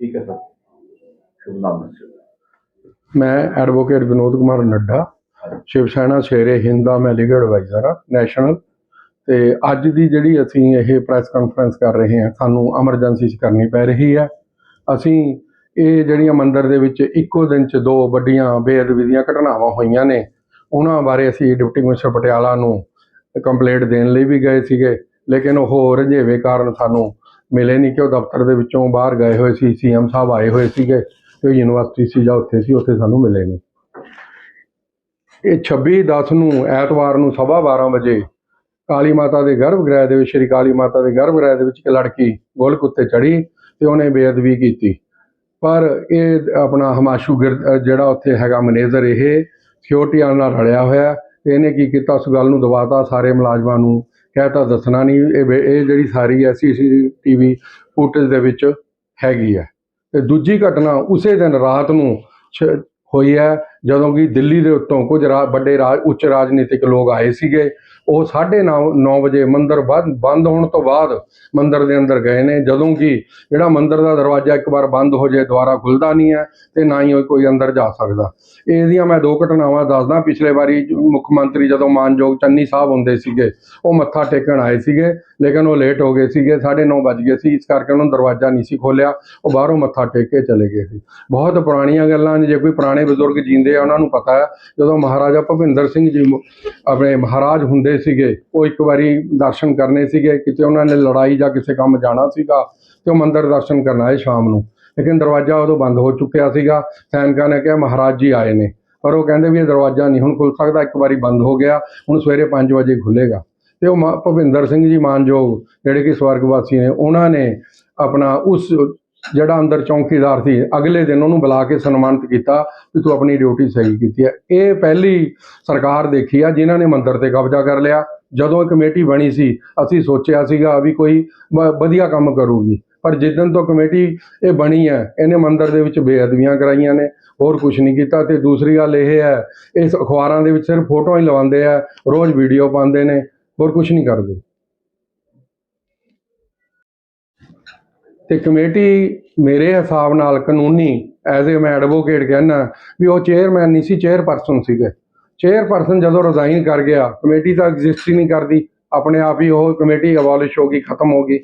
ਠੀਕ ਹੈ ਸਰ। ਸ਼ੁਭ ਨਾਮ ਦੱਸਿਓ ਮੈਂ ਐਡਵੋਕੇਟ ਵਿਨੋਦ ਕੁਮਾਰ ਨੱਡਾ ਸ਼ਿਵ ਸੈਨਾ ਸ਼ੇਰੇ ਹਿੰਦ ਦਾ ਮੈਂ ਲੀਗਲ ਐਡਵਾਈਜ਼ਰ ਹਾਂ ਨੈਸ਼ਨਲ ਤੇ ਅੱਜ ਦੀ ਜਿਹੜੀ ਅਸੀਂ ਇਹ ਪ੍ਰੈਸ ਕਾਨਫਰੰਸ ਕਰ ਰਹੇ ਹਾਂ ਸਾਨੂੰ ਐਮਰਜੈਂਸੀ 'ਚ ਕਰਨੀ ਪੈ ਰਹੀ ਹੈ। ਅਸੀਂ ਇਹ ਜਿਹੜੀਆਂ ਮੰਦਿਰ ਦੇ ਵਿੱਚ ਇੱਕੋ ਦਿਨ 'ਚ ਦੋ ਵੱਡੀਆਂ ਬੇਅਦਬੀ ਦੀਆਂ ਘਟਨਾਵਾਂ ਹੋਈਆਂ ਨੇ ਉਹਨਾਂ ਬਾਰੇ ਅਸੀਂ ਡਿਪਟੀ ਕਮਿਸ਼ਨਰ ਪਟਿਆਲਾ ਨੂੰ ਕੰਪਲੇਂਟ ਦੇਣ ਲਈ ਵੀ ਗਏ ਸੀਗੇ ਲੇਕਿਨ ਉਹ ਰੰਝੇਵੇਂ ਕਾਰਨ ਸਾਨੂੰ ਮਿਲੇ ਨਹੀਂ ਕਿ ਉਹ ਦਫ਼ਤਰ ਦੇ ਵਿੱਚੋਂ ਬਾਹਰ ਗਏ ਹੋਏ ਸੀ, ਸੀਐਮ ਸਾਹਿਬ ਆਏ ਹੋਏ ਸੀਗੇ ਤੇ ਉਹ ਯੂਨੀਵਰਸਿਟੀ ਸੀ ਜਾਂ ਉੱਥੇ ਸੀ, ਉੱਥੇ ਸਾਨੂੰ ਮਿਲੇ ਨਹੀਂ ਇਹ 26 10 ਨੂੰ, ਐਤਵਾਰ ਨੂੰ ਸਵਾ 12 ਵਜੇ ਕਾਲੀ ਮਾਤਾ ਦੇ ਗਰਭਗ੍ਰਹਿ ਦੇ ਵਿੱਚ, ਸ਼੍ਰੀ ਕਾਲੀ ਮਾਤਾ ਦੇ ਗਰਭਗ੍ਰਹਿ ਦੇ ਵਿੱਚ ਇੱਕ ਲੜਕੀ ਗੋਲਕ ਉੱਤੇ ਚੜੀ ਤੇ ਉਹਨੇ ਬੇਅਦਬੀ ਕੀਤੀ। ਪਰ ਇਹ ਆਪਣਾ ਹਮਾਸ਼ੂ ਗਿਰ ਜਿਹੜਾ ਉੱਥੇ ਹੈਗਾ ਮੈਨੇਜਰ, ਇਹ ਸਿਕਿਉਰਟੀਆਂ ਨਾਲ ਰਲਿਆ ਹੋਇਆ, ਇਹਨੇ ਕੀ ਕੀਤਾ? ਉਸ ਗੱਲ ਨੂੰ ਦਬਾਤਾ, ਸਾਰੇ ਮੁਲਾਜ਼ਮਾਂ ਨੂੰ ਕਹਿ ਤਾਂ ਦੱਸਣਾ ਨਹੀਂ, ਇਹ ਇਹ ਜਿਹੜੀ ਸਾਰੀ ਹੈ ਸੀਸੀਟੀਵੀ ਫੁਟੇਜ ਦੇ ਵਿੱਚ ਹੈਗੀ ਹੈ ਤੇ ਦੂਜੀ ਘਟਨਾ ਉਸੇ ਦਿਨ ਰਾਤ ਨੂੰ ਛ- ਹੋਈ ਹੈ ਜਦੋਂ ਕਿ ਦਿੱਲੀ ਦੇ ਉੱਤੋਂ ਕੁਝ ਰਾ- ਵੱਡੇ ਰਾਜ, ਉੱਚ ਰਾਜਨੀਤਿਕ ਲੋਕ ਆਏ ਸੀਗੇ, ਉਹ 9:30 ਵਜੇ ਮੰਦਰ ਬੰਦ ਹੋਣ ਤੋਂ ਬਾਅਦ ਮੰਦਰ ਦੇ ਅੰਦਰ ਗਏ ਨੇ। ਜਦੋਂ ਕਿ ਜਿਹੜਾ ਮੰਦਰ ਦਾ ਦਰਵਾਜ਼ਾ ਇੱਕ ਵਾਰ ਬੰਦ ਹੋ ਜਾਏ, ਦੁਬਾਰਾ ਖੁੱਲਦਾ ਨਹੀਂ ਹੈ ਤੇ ਨਾ ਹੀ ਉਹ ਕੋਈ ਅੰਦਰ ਜਾ ਸਕਦਾ। ਇਹਦੀਆਂ ਮੈਂ ਦੋ ਘਟਨਾਵਾਂ ਦੱਸਦਾ। ਪਿਛਲੇ ਵਾਰੀ ਮੁੱਖ ਮੰਤਰੀ ਜਦੋਂ ਮਾਨਯੋਗ ਚੰਨੀ ਸਾਹਿਬ ਹੁੰਦੇ ਸੀਗੇ, ਉਹ ਮੱਥਾ ਟੇਕਣ ਆਏ ਸੀਗੇ, ਲੇਕਿਨ ਉਹ ਲੇਟ ਹੋ ਗਏ ਸੀਗੇ 9:30 ਵੱਜ ਗਏ ਸੀ। ਇਸ ਕਰਕੇ ਉਹਨਾਂ ਨੂੰ ਦਰਵਾਜ਼ਾ ਨਹੀਂ ਸੀ ਖੋਲਿਆ ਉਹ ਬਾਹਰੋਂ ਮੱਥਾ ਟੇਕ ਕੇ ਚਲੇ ਗਏ ਸੀ। ਬਹੁਤ ਪੁਰਾਣੀਆਂ ਗੱਲਾਂ ਨੇ। ਜੇ ਕੋਈ ਪੁਰਾਣੇ ਬਜ਼ੁਰਗ ਜੀਂਦੇ ਆ ਉਹਨਾਂ ਨੂੰ ਪਤਾ ਹੈ। ਜਦੋਂ ਮਹਾਰਾਜਾ ਭੁਪਿੰਦਰ ਸਿੰਘ ਜੀ ਆਪਣੇ ਮਹਾਰਾਜ ਹੁੰਦੇ ਸੀਗੇ, ਉਹ ਇੱਕ ਵਾਰੀ ਦਰਸ਼ਨ ਕਰਨੇ ਸੀਗੇ, ਕਿਤੇ ਉਹਨਾਂ ਨੇ ਲੜਾਈ ਜਾਂ ਕਿਸੇ ਕੰਮ ਜਾਣਾ ਸੀਗਾ, ਤੇ ਉਹ ਮੰਦਿਰ ਦਰਸ਼ਨ ਕਰਨ ਆਏ ਸ਼ਾਮ ਨੂੰ। ਲੇਕਿਨ ਦਰਵਾਜ਼ਾ ਉਦੋਂ ਬੰਦ ਹੋ ਚੁੱਕਿਆ ਸੀਗਾ, ਸੈਨਿਕਾਂ ਨੇ ਕਿਹਾ, ਮਹਾਰਾਜ ਜੀ ਆਏ ਨੇ। ਪਰ ਉਹ ਕਹਿੰਦੇ ਵੀ ਇਹ ਦਰਵਾਜ਼ਾ ਨਹੀਂ ਹੁਣ ਖੁੱਲ ਸਕਦਾ, ਇੱਕ ਵਾਰੀ ਬੰਦ ਹੋ ਗਿਆ, ਹੁਣ ਸਵੇਰੇ 5 ਵਜੇ ਖੁੱਲੇਗਾ ਤੇ ਉਹ ਮਾ- ਭੁਪਿੰਦਰ ਸਿੰਘ ਜੀ ਮਾਨਯੋਗ, ਜਿਹੜੇ ਕਿ ਸਵਰਗਵਾਸੀ ਨੇ, ਉਹਨਾਂ ਨੇ ਆਪਣਾ ਉਸ ਜਿਹੜਾ ਅੰਦਰ ਚੌਂਕੀਦਾਰ ਸੀ, ਅਗਲੇ ਦਿਨ ਉਹਨੂੰ ਬੁਲਾ ਕੇ ਸਨਮਾਨਿਤ ਕੀਤਾ ਕਿ ਤੂੰ ਆਪਣੀ ਡਿਊਟੀ ਸਹੀ ਕੀਤੀ ਹੈ। ਇਹ ਪਹਿਲੀ ਸਰਕਾਰ ਦੇਖੀ ਆ, ਜਿਨ੍ਹਾਂ ਨੇ ਮੰਦਰ ਤੇ ਕਬਜ਼ਾ ਕਰ ਲਿਆ। ਜਦੋਂ ਇਹ ਕਮੇਟੀ ਬਣੀ ਸੀ, ਅਸੀਂ ਸੋਚਿਆ ਸੀਗਾ ਵੀ ਕੋਈ ਵ- ਵਧੀਆ ਕੰਮ ਕਰੂਗੀ। ਪਰ ਜਿੱਦਣ ਤੋਂ ਕਮੇਟੀ ਇਹ ਬਣੀ ਹੈ, ਇਹਨੇ ਮੰਦਰ ਦੇ ਵਿੱਚ ਬੇਅਦਬੀਆਂ ਕਰਾਈਆਂ ਨੇ, ਹੋਰ ਕੁਝ ਨਹੀਂ ਕੀਤਾ। ਤੇ ਦੂਸਰੀ ਗੱਲ ਇਹ ਹੈ, ਇਸ ਅਖਬਾਰਾਂ ਦੇ ਵਿੱਚ ਸਿਰਫ ਫੋਟੋਆਂ ਹੀ ਲਵਾਉਂਦੇ ਆ, ਰੋਜ਼ ਵੀਡੀਓ ਪਾਉਂਦੇ ਨੇ, ਹੋਰ ਕੁਝ ਨਹੀਂ ਕਰਦੇ। ਤੇ ਕਮੇਟੀ ਮੇਰੇ ਹਿਸਾਬ ਨਾਲ ਕਾਨੂੰਨੀ ਐਜ਼ ਏ ਮੈਂ ਐਡਵੋਕੇਟ ਕਹਿੰਦਾ ਵੀ ਉਹ ਚੇਅਰਮੈਨ ਨਹੀਂ ਸੀ ਚੇਅਰਪਰਸਨ ਸੀਗੇ। ਚੇਅਰਪਰਸਨ ਜਦੋਂ ਰਿਜ਼ਾਈਨ ਕਰ ਗਿਆ, ਕਮੇਟੀ ਤਾਂ ਐਗਜ਼ਿਸਟ ਹੀ ਨਹੀਂ ਕਰਦੀ। ਆਪਣੇ ਆਪ ਹੀ ਉਹ ਕਮੇਟੀ ਅਬੋਲਿਸ਼ ਹੋ ਗਈ, ਖਤਮ ਹੋ ਗਈ।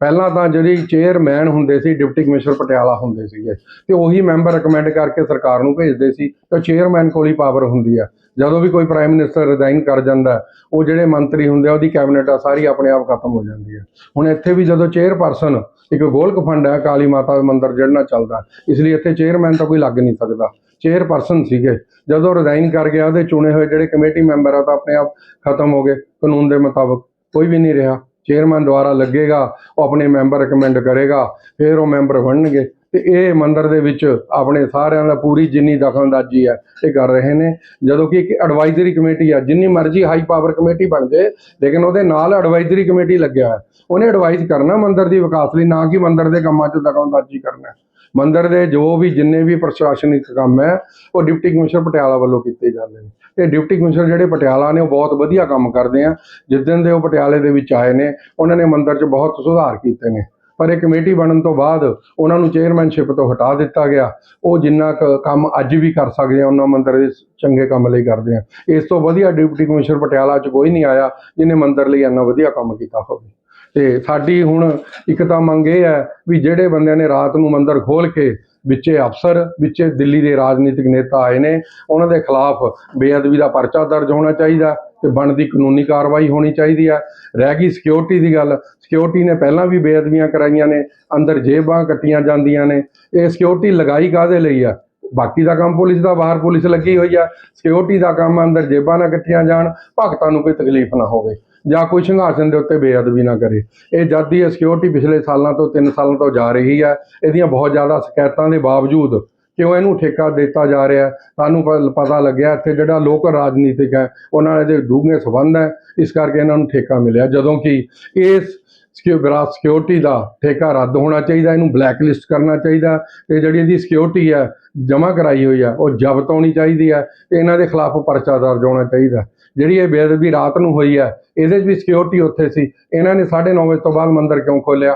ਪਹਿਲਾਂ ਤਾਂ ਜਿਹੜੀ ਚੇਅਰਮੈਨ ਹੁੰਦੇ ਸੀ, ਡਿਪਟੀ ਕਮਿਸ਼ਨਰ ਪਟਿਆਲਾ ਹੁੰਦੇ ਸੀਗੇ। ਤੇ ਉਹੀ ਮੈਂਬਰ ਰეკਮੈਂਡ ਕਰਕੇ ਸਰਕਾਰ ਨੂੰ ਭੇਜਦੇ ਸੀ ਤੇ ਚੇਅਰਮੈਨ ਕੋਲ ਹੀ ਪਾਵਰ ਹੁੰਦੀ ਆ। ਜਦੋਂ ਵੀ ਕੋਈ ਪ੍ਰਾਈਮ ਮਿਨਿਸਟਰ ਰਿਜ਼ਾਈਨ ਕਰ ਜਾਂਦਾ ਉਹ ਜਿਹੜੇ ਮੰਤਰੀ ਹੁੰਦੇ ਆ, ਉਹਦੀ ਕੈਬਨਿਟ ਆ, ਸਾਰੀ ਆਪਣੇ ਆਪ ਖਤਮ ਹੋ ਜਾਂਦੀ ਹੈ। ਹੁਣ ਇੱਥੇ ਵੀ ਜਦੋਂ ਚੇਅਰਪਰਸਨ ਇੱਕ ਗੋਲਕ ਫੰਡ ਹੈ, ਕਾਲੀ ਮਾਤਾ ਦਾ ਮੰਦਿਰ ਜਿਹੜਾ ਨਾਲ ਚੱਲਦਾ ਇਸ ਲਈ ਇੱਥੇ ਚੇਅਰਮੈਨ ਤਾਂ ਕੋਈ ਲੱਗ ਨਹੀਂ ਸਕਦਾ। ਚੇਅਰਪਰਸਨ ਸੀਗੇ। ਜਦੋਂ ਰਿਜ਼ਾਈਨ ਕਰ ਗਿਆ, ਉਹਦੇ ਚੁਣੇ ਹੋਏ ਜਿਹੜੇ ਕਮੇਟੀ ਮੈਂਬਰ ਆ ਤਾਂ ਆਪਣੇ ਆਪ ਖਤਮ ਹੋ ਗਏ। ਕਾਨੂੰਨ ਦੇ ਮੁਤਾਬਕ ਕੋਈ ਵੀ ਨਹੀਂ ਰਿਹਾ। ਚੇਅਰਮੈਨ ਦੁਆਰਾ ਲੱਗੇਗਾ, ਉਹ ਆਪਣੇ ਮੈਂਬਰ ਰეკਮੈਂਡ ਕਰੇਗਾ, ਫਿਰ ਉਹ ਮੈਂਬਰ ਬਣਨਗੇ। ਤੇ ਇਹ ਮੰਦਿਰ ਦੇ ਵਿੱਚ ਆਪਣੇ ਸਾਰਿਆਂ ਦਾ ਪੂਰੀ ਜਿੰਨੀ ਦਖਲਅੰਦਾਜ਼ੀ ਹੈ, ਇਹ ਕਰ ਰਹੇ ਨੇ। ਜਦੋਂ ਕਿ ਇੱਕ ਐਡਵਾਈਜ਼ਰੀ ਕਮੇਟੀ ਆ, ਜਿੰਨੀ ਮਰਜ਼ੀ ਹਾਈ ਪਾਵਰ ਕਮੇਟੀ ਬਣ ਜਾਏ, ਲੇਕਿਨ ਉਹਦੇ ਨਾਲ ਐਡਵਾਈਜ਼ਰੀ ਕਮੇਟੀ ਲੱਗਿਆ ਹੈ। ਉਹਨੇ ਐਡਵਾਈਜ਼ ਕਰਨਾ ਮੰਦਿਰ ਦੀ ਵਿਕਾਸ ਲਈ, ਨਾ ਕਿ ਮੰਦਿਰ ਦੇ ਕੰਮਾਂ 'ਚ ਦਖਲਅੰਦਾਜ਼ੀ ਕਰਨਾ ਮੰਦਰ ਦੇ ਜੋ ਵੀ ਜਿੰਨੇ ਵੀ ਪ੍ਰਸ਼ਾਸਨਿਕ ਕੰਮ ਹੈ, ਉਹ ਡਿਪਟੀ ਕਮਿਸ਼ਨਰ ਪਟਿਆਲਾ ਵੱਲੋਂ ਕੀਤੇ ਜਾਂਦੇ ਨੇ। ਤੇ ਡਿਪਟੀ ਕਮਿਸ਼ਨਰ ਜਿਹੜੇ ਪਟਿਆਲਾ ਨੇ, ਉਹ ਬਹੁਤ ਵਧੀਆ ਕੰਮ ਕਰਦੇ ਆ। ਜਿੱਦਣ ਦੇ ਉਹ ਪਟਿਆਲੇ ਦੇ ਵਿੱਚ ਆਏ ਨੇ, ਉਹਨਾਂ ਨੇ ਮੰਦਰ 'ਚ ਬਹੁਤ ਸੁਧਾਰ ਕੀਤੇ ਨੇ। ਪਰ ਇਹ ਕਮੇਟੀ ਬਣਨ ਤੋਂ ਬਾਅਦ ਉਹਨਾਂ ਨੂੰ ਚੇਅਰਮੈਨਸ਼ਿਪ ਤੋਂ ਹਟਾ ਦਿੱਤਾ ਗਿਆ। ਉਹ ਜਿੰਨਾ ਕੁ ਕੰਮ ਅੱਜ ਵੀ ਕਰ ਸਕਦੇ ਆ, ਉਹਨਾਂ ਮੰਦਰ ਦੇ ਚੰਗੇ ਕੰਮ ਲਈ ਕਰਦੇ ਆ। ਇਸ ਤੋਂ ਵਧੀਆ ਡਿਪਟੀ ਕਮਿਸ਼ਨਰ ਪਟਿਆਲਾ 'ਚ ਕੋਈ ਨਹੀਂ ਆਇਆ ਜਿਹਨੇ ਮੰਦਰ ਲਈ ਇੰਨਾ ਵਧੀਆ ਕੰਮ ਕੀਤਾ ਹੋਵੇ। ਤੇ ਸਾਡੀ ਹੁਣ ਇੱਕ ਤਾਂ ਮੰਗ ਇਹ ਹੈ ਵੀ ਜਿਹੜੇ ਬੰਦਿਆਂ ਨੇ ਰਾਤ ਨੂੰ ਮੰਦਰ ਖੋਲ ਕੇ ਵਿੱਚੇ ਅਫਸਰ, ਵਿੱਚੇ ਦਿੱਲੀ ਦੇ ਰਾਜਨੀਤਿਕ ਨੇਤਾ ਆਏ ਨੇ। ਉਹਨਾਂ ਦੇ ਖਿਲਾਫ ਬੇਅਦਬੀ ਦਾ ਪਰਚਾ ਦਰਜ ਹੋਣਾ ਚਾਹੀਦਾ ਤੇ ਬਣਦੀ ਕਾਨੂੰਨੀ ਕਾਰਵਾਈ ਹੋਣੀ ਚਾਹੀਦੀ ਹੈ ਰਹਿ ਗਈ ਸਿਕਿਉਰਿਟੀ ਦੀ ਗੱਲ। ਸਿਕਿਉਰਿਟੀ ਨੇ ਪਹਿਲਾਂ ਵੀ ਬੇਅਦਬੀਆਂ ਕਰਾਈਆਂ ਨੇ, ਅੰਦਰ ਜੇਬਾਂ ਕੱਟੀਆਂ ਜਾਂਦੀਆਂ ਨੇ। ਇਹ ਸਿਕਿਉਰਿਟੀ ਲਗਾਈ ਕਾਦੇ ਲਈ ਆ? ਬਾਕੀ ਦਾ ਕੰਮ ਪੁਲਿਸ ਦਾ, ਬਾਹਰ ਪੁਲਿਸ ਲੱਗੀ ਹੋਈ ਆ। ਸਿਕਿਉਰਿਟੀ ਦਾ ਕੰਮ ਅੰਦਰ ਜੇਬਾਂ ਨਾ ਇਕੱਠੀਆਂ ਜਾਣ, ਭਗਤਾਂ ਨੂੰ ਕੋਈ ਤਕਲੀਫ ਨਾ ਹੋਵੇ। ਜਾਂ ਕੋਈ ਸਿੰਘਾਸਨ ਦੇ ਉੱਤੇ ਬੇਅਦਬੀ ਨਾ ਕਰੇ। ਇਹ ਜਦ ਦੀ ਸਿਕਿਉਰਿਟੀ ਪਿਛਲੇ ਸਾਲਾਂ ਤੋਂ 3 ਸਾਲਾਂ ਤੋਂ ਜਾ ਰਹੀ ਹੈ, ਇਹਦੀਆਂ ਬਹੁਤ ਜ਼ਿਆਦਾ ਸ਼ਿਕਾਇਤਾਂ ਦੇ ਬਾਵਜੂਦ ਕਿਉਂ ਇਹਨੂੰ ਠੇਕਾ ਦਿੱਤਾ ਜਾ ਰਿਹਾ ਸਾਨੂੰ ਪਤਾ ਲੱਗਿਆ ਇੱਥੇ ਜਿਹੜਾ ਲੋਕ ਰਾਜਨੀਤਿਕ ਹੈ, ਉਹਨਾਂ ਨਾਲ ਇਹਦੇ ਡੂੰਘੇ ਸੰਬੰਧ ਹੈ, ਇਸ ਕਰਕੇ ਇਹਨਾਂ ਨੂੰ ਠੇਕਾ ਮਿਲਿਆ। ਜਦੋਂ ਕਿ ਇਸ ਸਿਕਿਉਰਿਟੀ ਸਿਕਿਉਰਿਟੀ ਦਾ ਠੇਕਾ ਰੱਦ ਹੋਣਾ ਚਾਹੀਦਾ, ਇਹਨੂੰ ਬਲੈਕ ਲਿਸਟ ਕਰਨਾ ਚਾਹੀਦਾ। ਤੇ ਜਿਹੜੀ ਇਹਦੀ ਸਿਕਿਉਰਿਟੀ ਹੈ, ਜਮ੍ਹਾਂ ਕਰਾਈ ਹੋਈ ਹੈ, ਉਹ ਜ਼ਬਤ ਹੋਣੀ ਚਾਹੀਦੀ ਹੈ ਤੇ ਇਹਨਾਂ ਦੇ ਖਿਲਾਫ ਪਰਚਾ ਦਰਜ ਹੋਣਾ ਚਾਹੀਦਾ। ਜਿਹੜੀ ਇਹ ਬੇਅਦਬੀ ਰਾਤ ਨੂੰ ਹੋਈ ਹੈ, ਇਹਦੇ 'ਚ ਵੀ ਸਿਕਿਉਰਿਟੀ ਉੱਥੇ ਸੀ। ਇਹਨਾਂ ਨੇ 9:30 ਵਜੇ ਤੋਂ ਬਾਅਦ ਮੰਦਰ ਕਿਉਂ ਖੋਲਿਆ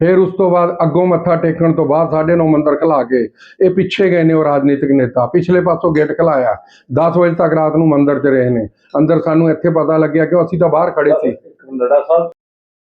ਫਿਰ ਉਸ ਤੋਂ ਬਾਅਦ ਅੱਗੋਂ ਮੱਥਾ ਟੇਕਣ ਤੋਂ ਬਾਅਦ ਸਾਡੇ ਨੂੰ ਮੰਦਰ ਖਲਾ ਕੇ ਇਹ ਪਿੱਛੇ ਗਏ ਨੇ ਉਹ ਰਾਜਨੀਤਿਕ ਨੇਤਾ। ਪਿਛਲੇ ਪਾਸੋਂ ਗੇਟ ਖਲਾਇਆ 10 ਵਜੇ ਤੱਕ ਰਾਤ ਨੂੰ ਮੰਦਰ 'ਚ ਰਹੇ ਨੇ। ਅੰਦਰ ਸਾਨੂੰ ਇੱਥੇ ਪਤਾ ਲੱਗਿਆ ਕਿ ਅਸੀਂ ਤਾਂ ਬਾਹਰ ਖੜੇ ਸੀ।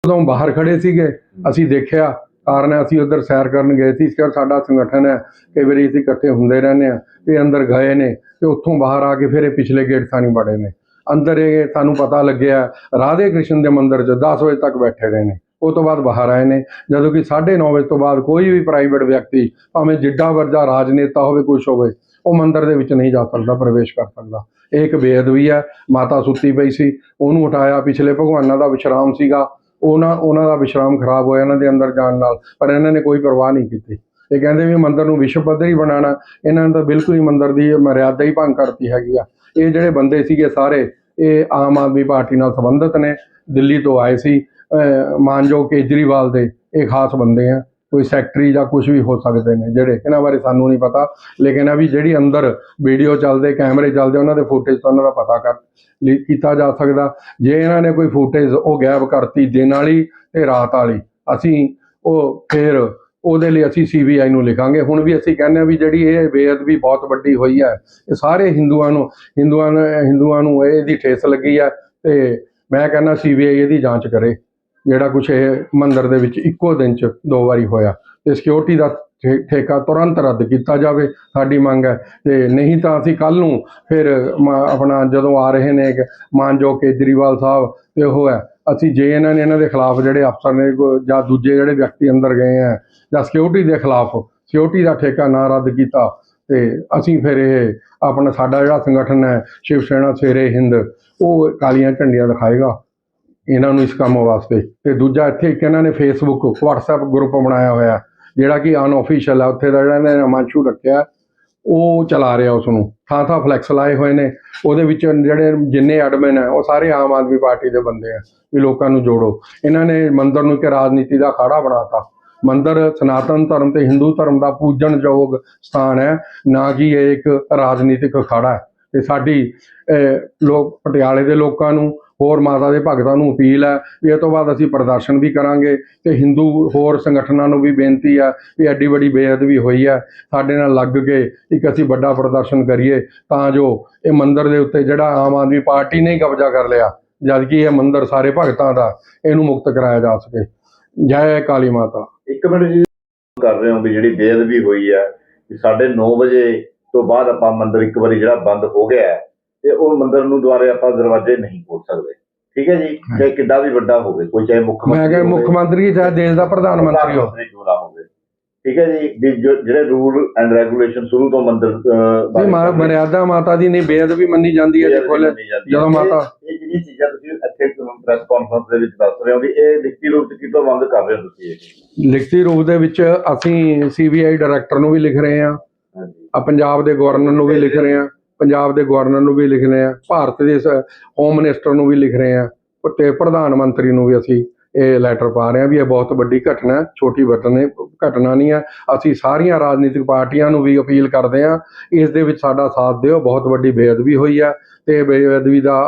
ਉਦੋਂ ਬਾਹਰ ਖੜੇ ਸੀਗੇ। ਅਸੀਂ ਦੇਖਿਆ, ਕਾਰਨ ਅਸੀਂ ਉਧਰ ਸੈਰ ਕਰਨ ਗਏ ਸੀ। ਇਸ ਸਾਡਾ ਸੰਗਠਨ ਹੈ ਕਈ ਵਾਰੀ ਅਸੀਂ ਇਕੱਠੇ ਹੁੰਦੇ ਰਹਿੰਦੇ ਆ ਤੇ ਅੰਦਰ ਗਏ ਨੇ ਤੇ ਉੱਥੋਂ ਬਾਹਰ ਆ ਕੇ ਫਿਰ ਇਹ ਪਿਛਲੇ ਗੇਟ ਥਾਣੀ ਬੜੇ ਨੇ। ਅੰਦਰ ਇਹ ਸਾਨੂੰ ਪਤਾ ਲੱਗਿਆ, ਰਾਧੇ ਕ੍ਰਿਸ਼ਨ ਦੇ ਮੰਦਿਰ 'ਚ 10 ਵਜੇ ਤੱਕ ਬੈਠੇ ਰਹੇ ਨੇ। ਉਹ ਤੋਂ ਬਾਅਦ ਬਾਹਰ ਆਏ ਨੇ। ਜਦੋਂ ਕਿ 9:30 ਵਜੇ ਤੋਂ ਬਾਅਦ ਕੋਈ ਵੀ ਪ੍ਰਾਈਵੇਟ ਵਿਅਕਤੀ, ਭਾਵੇਂ ਜਿੱਡਾ ਵਰਜਾ ਰਾਜਨੇਤਾ ਹੋਵੇ, ਕੁਛ ਹੋਵੇ, ਉਹ ਮੰਦਿਰ ਦੇ ਵਿੱਚ ਨਹੀਂ ਜਾ ਸਕਦਾ, ਪ੍ਰਵੇਸ਼ ਕਰ ਸਕਦਾ। ਇਹ ਇੱਕ ਬੇਅਦਬੀ ਹੈ। ਮਾਤਾ ਸੁੱਤੀ ਪਈ ਸੀ। ਉਹਨੂੰ ਉਠਾਇਆ। ਪਿਛਲੇ ਭਗਵਾਨਾਂ ਦਾ ਵਿਸ਼ਰਾਮ ਸੀਗਾ। ਉਹਨਾਂ ਉਹਨਾਂ ਦਾ ਵਿਸ਼ਰਾਮ ਖਰਾਬ ਹੋਇਆ ਇਹਨਾਂ ਦੇ ਅੰਦਰ ਜਾਣ ਨਾਲ, ਪਰ ਇਹਨਾਂ ਨੇ ਕੋਈ ਪਰਵਾਹ ਨਹੀਂ ਕੀਤੀ। ਇਹ ਕਹਿੰਦੇ ਵੀ ਮੰਦਰ ਨੂੰ ਵਿਸ਼ਵ ਪੱਧਰੀ ਬਣਾਉਣਾ, ਇਹਨਾਂ ਨੇ ਤਾਂ ਬਿਲਕੁਲ ਹੀ ਮੰਦਰ ਦੀ ਮਰਿਆਦਾ ਹੀ ਭੰਗ ਕਰਤੀ ਹੈਗੀ ਆ। ਇਹ ਜਿਹੜੇ ਬੰਦੇ ਸੀਗੇ ਸਾਰੇ, ਇਹ ਆਮ ਆਦਮੀ ਪਾਰਟੀ ਨਾਲ ਸੰਬੰਧਿਤ ਨੇ, ਦਿੱਲੀ ਤੋਂ ਆਏ ਸੀ, ਅਹ ਮਾਨਯੋਗ ਕੇਜਰੀਵਾਲ ਦੇ, ਇਹ ਖਾਸ ਬੰਦੇ ਆ। ਕੋਈ ਸੈਕਟਰੀ ਜਾਂ ਕੁਝ ਵੀ ਹੋ ਸਕਦੇ ਨੇ, ਜਿਹੜੇ ਇਹਨਾਂ ਬਾਰੇ ਸਾਨੂੰ ਨਹੀਂ ਪਤਾ, ਲੇਕਿਨ ਇਹ ਵੀ ਜਿਹੜੀ ਅੰਦਰ ਵੀਡੀਓ ਚੱਲਦੇ ਕੈਮਰੇ ਚੱਲਦੇ, ਉਹਨਾਂ ਦੇ ਫੁਟੇਜ ਤੋਂ ਉਹਨਾਂ ਦਾ ਪਤਾ ਕਰ ਲਈ ਕੀਤਾ ਜਾ ਸਕਦਾ। ਜੇ ਇਹਨਾਂ ਨੇ ਕੋਈ ਫੁਟੇਜ ਉਹ ਗਾਇਬ ਕਰਤੀ ਦਿਨ ਵਾਲੀ ਤੇ ਰਾਤ ਵਾਲੀ, ਅਸੀਂ ਉਹ ਫਿਰ ਉਹਦੇ ਲਈ ਅਸੀਂ ਸੀਬੀਆਈ ਨੂੰ ਲਿਖਾਂਗੇ। ਹੁਣ ਵੀ ਅਸੀਂ ਕਹਿੰਦੇ ਹਾਂ ਵੀ ਜਿਹੜੀ ਇਹ ਬੇਅਦਬੀ ਬਹੁਤ ਵੱਡੀ ਹੋਈ ਹੈ, ਇਹ ਸਾਰੇ ਹਿੰਦੂਆਂ ਨੂੰ ਹਿੰਦੂਆਂ ਨੂੰ ਹਿੰਦੂਆਂ ਨੂੰ ਇਹਦੀ ਠੇਸ ਲੱਗੀ ਹੈ ਤੇ ਮੈਂ ਕਹਿੰਦਾ ਸੀਬੀਆਈ ਇਹਦੀ ਜਾਂਚ ਕਰੇ। ਜਿਹੜਾ ਕੁਝ ਇਹ ਮੰਦਰ ਦੇ ਵਿੱਚ ਇੱਕੋ ਦਿਨ ਚ ਦੋ ਵਾਰੀ ਹੋਇਆ ਤੇ ਸਿਕਿਉਰਿਟੀ ਦਾ ਠੇ- ਠੇਕਾ ਤੁਰੰਤ ਰੱਦ ਕੀਤਾ ਜਾਵੇ, ਸਾਡੀ ਮੰਗ ਹੈ। ਤੇ ਨਹੀਂ ਤਾਂ ਅਸੀਂ ਕੱਲ ਨੂੰ ਫਿਰ ਮ- ਆਪਣਾ ਜਦੋਂ ਆ ਰਹੇ ਨੇ ਇੱਕ ਮਾਨਯੋਗ ਕੇਜਰੀਵਾਲ ਸਾਹਿਬ ਤੇ ਉਹ ਹੈ, ਅਸੀਂ ਜੇ ਇਹਨਾਂ ਨੇ ਇਹਨਾਂ ਦੇ ਖਿਲਾਫ ਜਿਹੜੇ ਅਫਸਰ ਨੇ ਜਾਂ ਦੂਜੇ ਜਿਹੜੇ ਵਿਅਕਤੀ ਅੰਦਰ ਗਏ ਆ ਜਾਂ ਸਿਕਿਉਰਿਟੀ ਦੇ ਖਿਲਾਫ ਸਿਕਿਉਰਿਟੀ ਦਾ ਠੇਕਾ ਨਾ ਰੱਦ ਕੀਤਾ, ਤੇ ਅਸੀਂ ਫਿਰ ਇਹ ਆਪਣਾ ਸਾਡਾ ਜਿਹੜਾ ਸੰਗਠਨ ਹੈ ਸ਼ਿਵ ਸੈਨਾ ਸੇਰੇ ਹਿੰਦ, ਉਹ ਕਾਲੀਆਂ ਝੰਡੀਆਂ ਦਿਖਾਏਗਾ। ਇਹਨਾਂ ਨੂੰ ਇਸ ਕੰਮ ਵਾਸਤੇ। ਤੇ ਦੂਜਾ ਇੱਥੇ ਇੱਕ ਇਹਨਾਂ ਨੇ ਫੇਸਬੁੱਕ WhatsApp ਗਰੁੱਪ ਬਣਾਇਆ ਹੋਇਆ, ਜਿਹੜਾ ਕਿ ਅਨਆਫੀਸ਼ੀਅਲ ਹੈ ਉੱਥੇ ਦਾ ਜਿਹੜਾ ਇਹਨਾਂ ਨੇ ਅਮਾਂਸ਼ੂ ਰੱਖਿਆ, ਉਹ ਚਲਾ ਰਿਹਾ ਉਸ ਨੂੰ ਥਾਂ ਥਾਂ ਫਲੈਕਸ ਲਾਏ ਹੋਏ ਨੇ। ਉਹਦੇ ਵਿੱਚ ਜਿਹੜੇ ਜਿੰਨੇ ਐਡਮਿਨ ਹੈ ਉਹ ਸਾਰੇ ਆਮ ਆਦਮੀ ਪਾਰਟੀ ਦੇ ਬੰਦੇ ਆ, ਵੀ ਲੋਕਾਂ ਨੂੰ ਜੋੜੋ। ਇਹਨਾਂ ਨੇ ਮੰਦਰ ਨੂੰ ਇੱਕ ਰਾਜਨੀਤੀ ਦਾ ਅਖਾੜਾ ਬਣਾਤਾ। ਮੰਦਰ ਸਨਾਤਨ ਧਰਮ ਤੇ ਹਿੰਦੂ ਧਰਮ ਦਾ ਪੂਜਣਯੋਗ ਸਥਾਨ ਹੈ, ਨਾ ਕਿ ਇਹ ਇੱਕ ਰਾਜਨੀਤਿਕ ਅਖਾੜਾ ਹੈ। ਤੇ ਸਾਡੀ ਲੋਕ, ਪਟਿਆਲੇ ਦੇ ਲੋਕਾਂ ਨੂੰ ਹੋਰ ਮਾਤਾ ਦੇ ਭਗਤਾਂ ਨੂੰ ਅਪੀਲ ਹੈ ਵੀ ਇਹ ਤੋਂ ਬਾਅਦ ਅਸੀਂ ਪ੍ਰਦਰਸ਼ਨ ਵੀ ਕਰਾਂਗੇ ਤੇ ਹਿੰਦੂ ਹੋਰ ਸੰਗਠਨਾਂ ਨੂੰ ਵੀ ਬੇਨਤੀ ਹੈ ਵੀ ਐਡੀ ਵੱਡੀ ਬੇਅਦਬੀ ਹੋਈ ਹੈ ਸਾਡੇ ਨਾਲ ਲੱਗ ਕੇ ਇੱਕ ਅਸੀਂ ਵੱਡਾ ਪ੍ਰਦਰਸ਼ਨ ਕਰੀਏ ਤਾਂ ਜੋ ਇਹ ਮੰਦਿਰ ਦੇ ਉੱਤੇ ਜਿਹੜਾ ਆਮ ਆਦਮੀ ਪਾਰਟੀ ਨੇ ਕਬਜ਼ਾ ਕਰ ਲਿਆ ਜਦ ਕਿ ਇਹ ਮੰਦਿਰ ਸਾਰੇ ਭਗਤਾਂ ਦਾ ਇਹਨੂੰ ਮੁਕਤ ਕਰਾਇਆ ਜਾ ਸਕੇ। ਜੈ ਕਾਲੀ ਮਾਤਾ। ਇੱਕ ਮਿੰਟ ਜੀ ਕਰ ਰਹੇ ਹੋ ਵੀ ਜਿਹੜੀ ਬੇਅਦਬੀ ਹੋਈ ਹੈ ਕਿ 9:30 ਵਜੇ ਤੋਂ ਬਾਅਦ ਆਪਾਂ ਮੰਦਿਰ ਇੱਕ ਵਾਰੀ ਜਿਹੜਾ ਬੰਦ ਹੋ ਗਿਆ ਹੈ, ਤੇ ਉਹ ਮੰਦਿਰ ਨੂੰ ਦੁਆਰੇ ਆਪਾਂ ਦਰਵਾਜ਼ੇ ਨਹੀਂ ਖੋਲ ਸਕਦੇ। ਠੀਕ ਹੈ ਜੀ? ਚਾਹੇ ਕਿੱਡਾ ਵੀ ਵੱਡਾ ਹੋਵੇ ਕੋਈ ਚਾਹੇ ਮੁੱਖ ਮੈਂ ਕਿਹਾ ਮੁੱਖ ਮੰਤਰੀ ਚਾਹੇ ਦੇਸ਼ ਦਾ ਪ੍ਰਧਾਨ ਮੰਤਰੀ ਹੋ ਮੰਤਰੀ ਹੋਵੇ। ਠੀਕ ਹੈ ਜੀ? ਵੀ ਜਿਹੜੇ ਰੂਲ ਐਂਡ ਰੈਗੂਲੇਸ਼ਨ ਸ਼ੁਰੂ ਤੋਂ ਮੰਦਿਰ ਵੀ ਮਾ- ਮਰਿਆਦਾ ਮਾਤਾ ਦੀ ਨਹੀਂ ਬੇਅਦਬੀ ਮੰਨੀ ਜਾਂਦੀ ਹੈ ਜੇ ਮੰਨੀ ਜਾਂਦੀ ਮਾਤਾ ਇਹ ਜਿਹੜੀਆਂ ਚੀਜ਼ਾਂ ਤੁਸੀਂ ਇੱਥੇ ਪ੍ਰੈਸ ਕਾਨਫਰੰਸ ਦੇ ਵਿੱਚ ਦੱਸ ਰਹੇ ਹੋ ਵੀ ਇਹ ਲਿਖਤੀ ਰੂਪ ਚ ਕਿਤੋਂ ਬੰਦ ਕਰ ਰਹੇ ਹੋ ਤੁਸੀਂ ਇਹ? ਲਿਖਤੀ ਰੂਪ ਦੇ ਵਿੱਚ ਅਸੀਂ ਸੀਬੀਆਈ ਡਾਇਰੈਕਟਰ ਨੂੰ ਵੀ ਲਿਖ ਰਹੇ ਹਾਂ। ਆ ਪੰਜਾਬ ਦੇ ਗਵਰਨਰ ਨੂੰ ਵੀ ਲਿਖ ਰਹੇ ਹਾਂ। ਪੰਜਾਬ ਦੇ ਗਵਰਨਰ ਨੂੰ ਵੀ ਲਿਖ ਰਹੇ ਹਾਂ ਭਾਰਤ ਦੇ ਹੋਮ ਮਿਨਿਸਟਰ ਨੂੰ ਵੀ ਲਿਖ ਰਹੇ ਹਾਂ ਤੇ ਪ੍ਰਧਾਨ ਮੰਤਰੀ ਨੂੰ ਵੀ ਅਸੀਂ ਇਹ ਲੈਟਰ ਪਾ ਰਹੇ ਹਾਂ ਵੀ ਇਹ ਬਹੁਤ ਵੱਡੀ ਘਟਨਾ ਹੈ ਛੋਟੀ ਘਟਨਾ ਘਟਨਾ ਨਹੀਂ ਹੈ। ਅਸੀਂ ਸਾਰੀਆਂ ਰਾਜਨੀਤਿਕ ਪਾਰਟੀਆਂ ਨੂੰ ਵੀ ਅਪੀਲ ਕਰਦੇ ਹਾਂ ਇਸ ਦੇ ਵਿੱਚ ਸਾਡਾ ਸਾਥ ਦਿਓ ਬਹੁਤ ਵੱਡੀ ਬੇਅਦਬੀ ਹੋਈ ਹੈ ਤੇ ਬੇਅਦਬੀ ਦਾ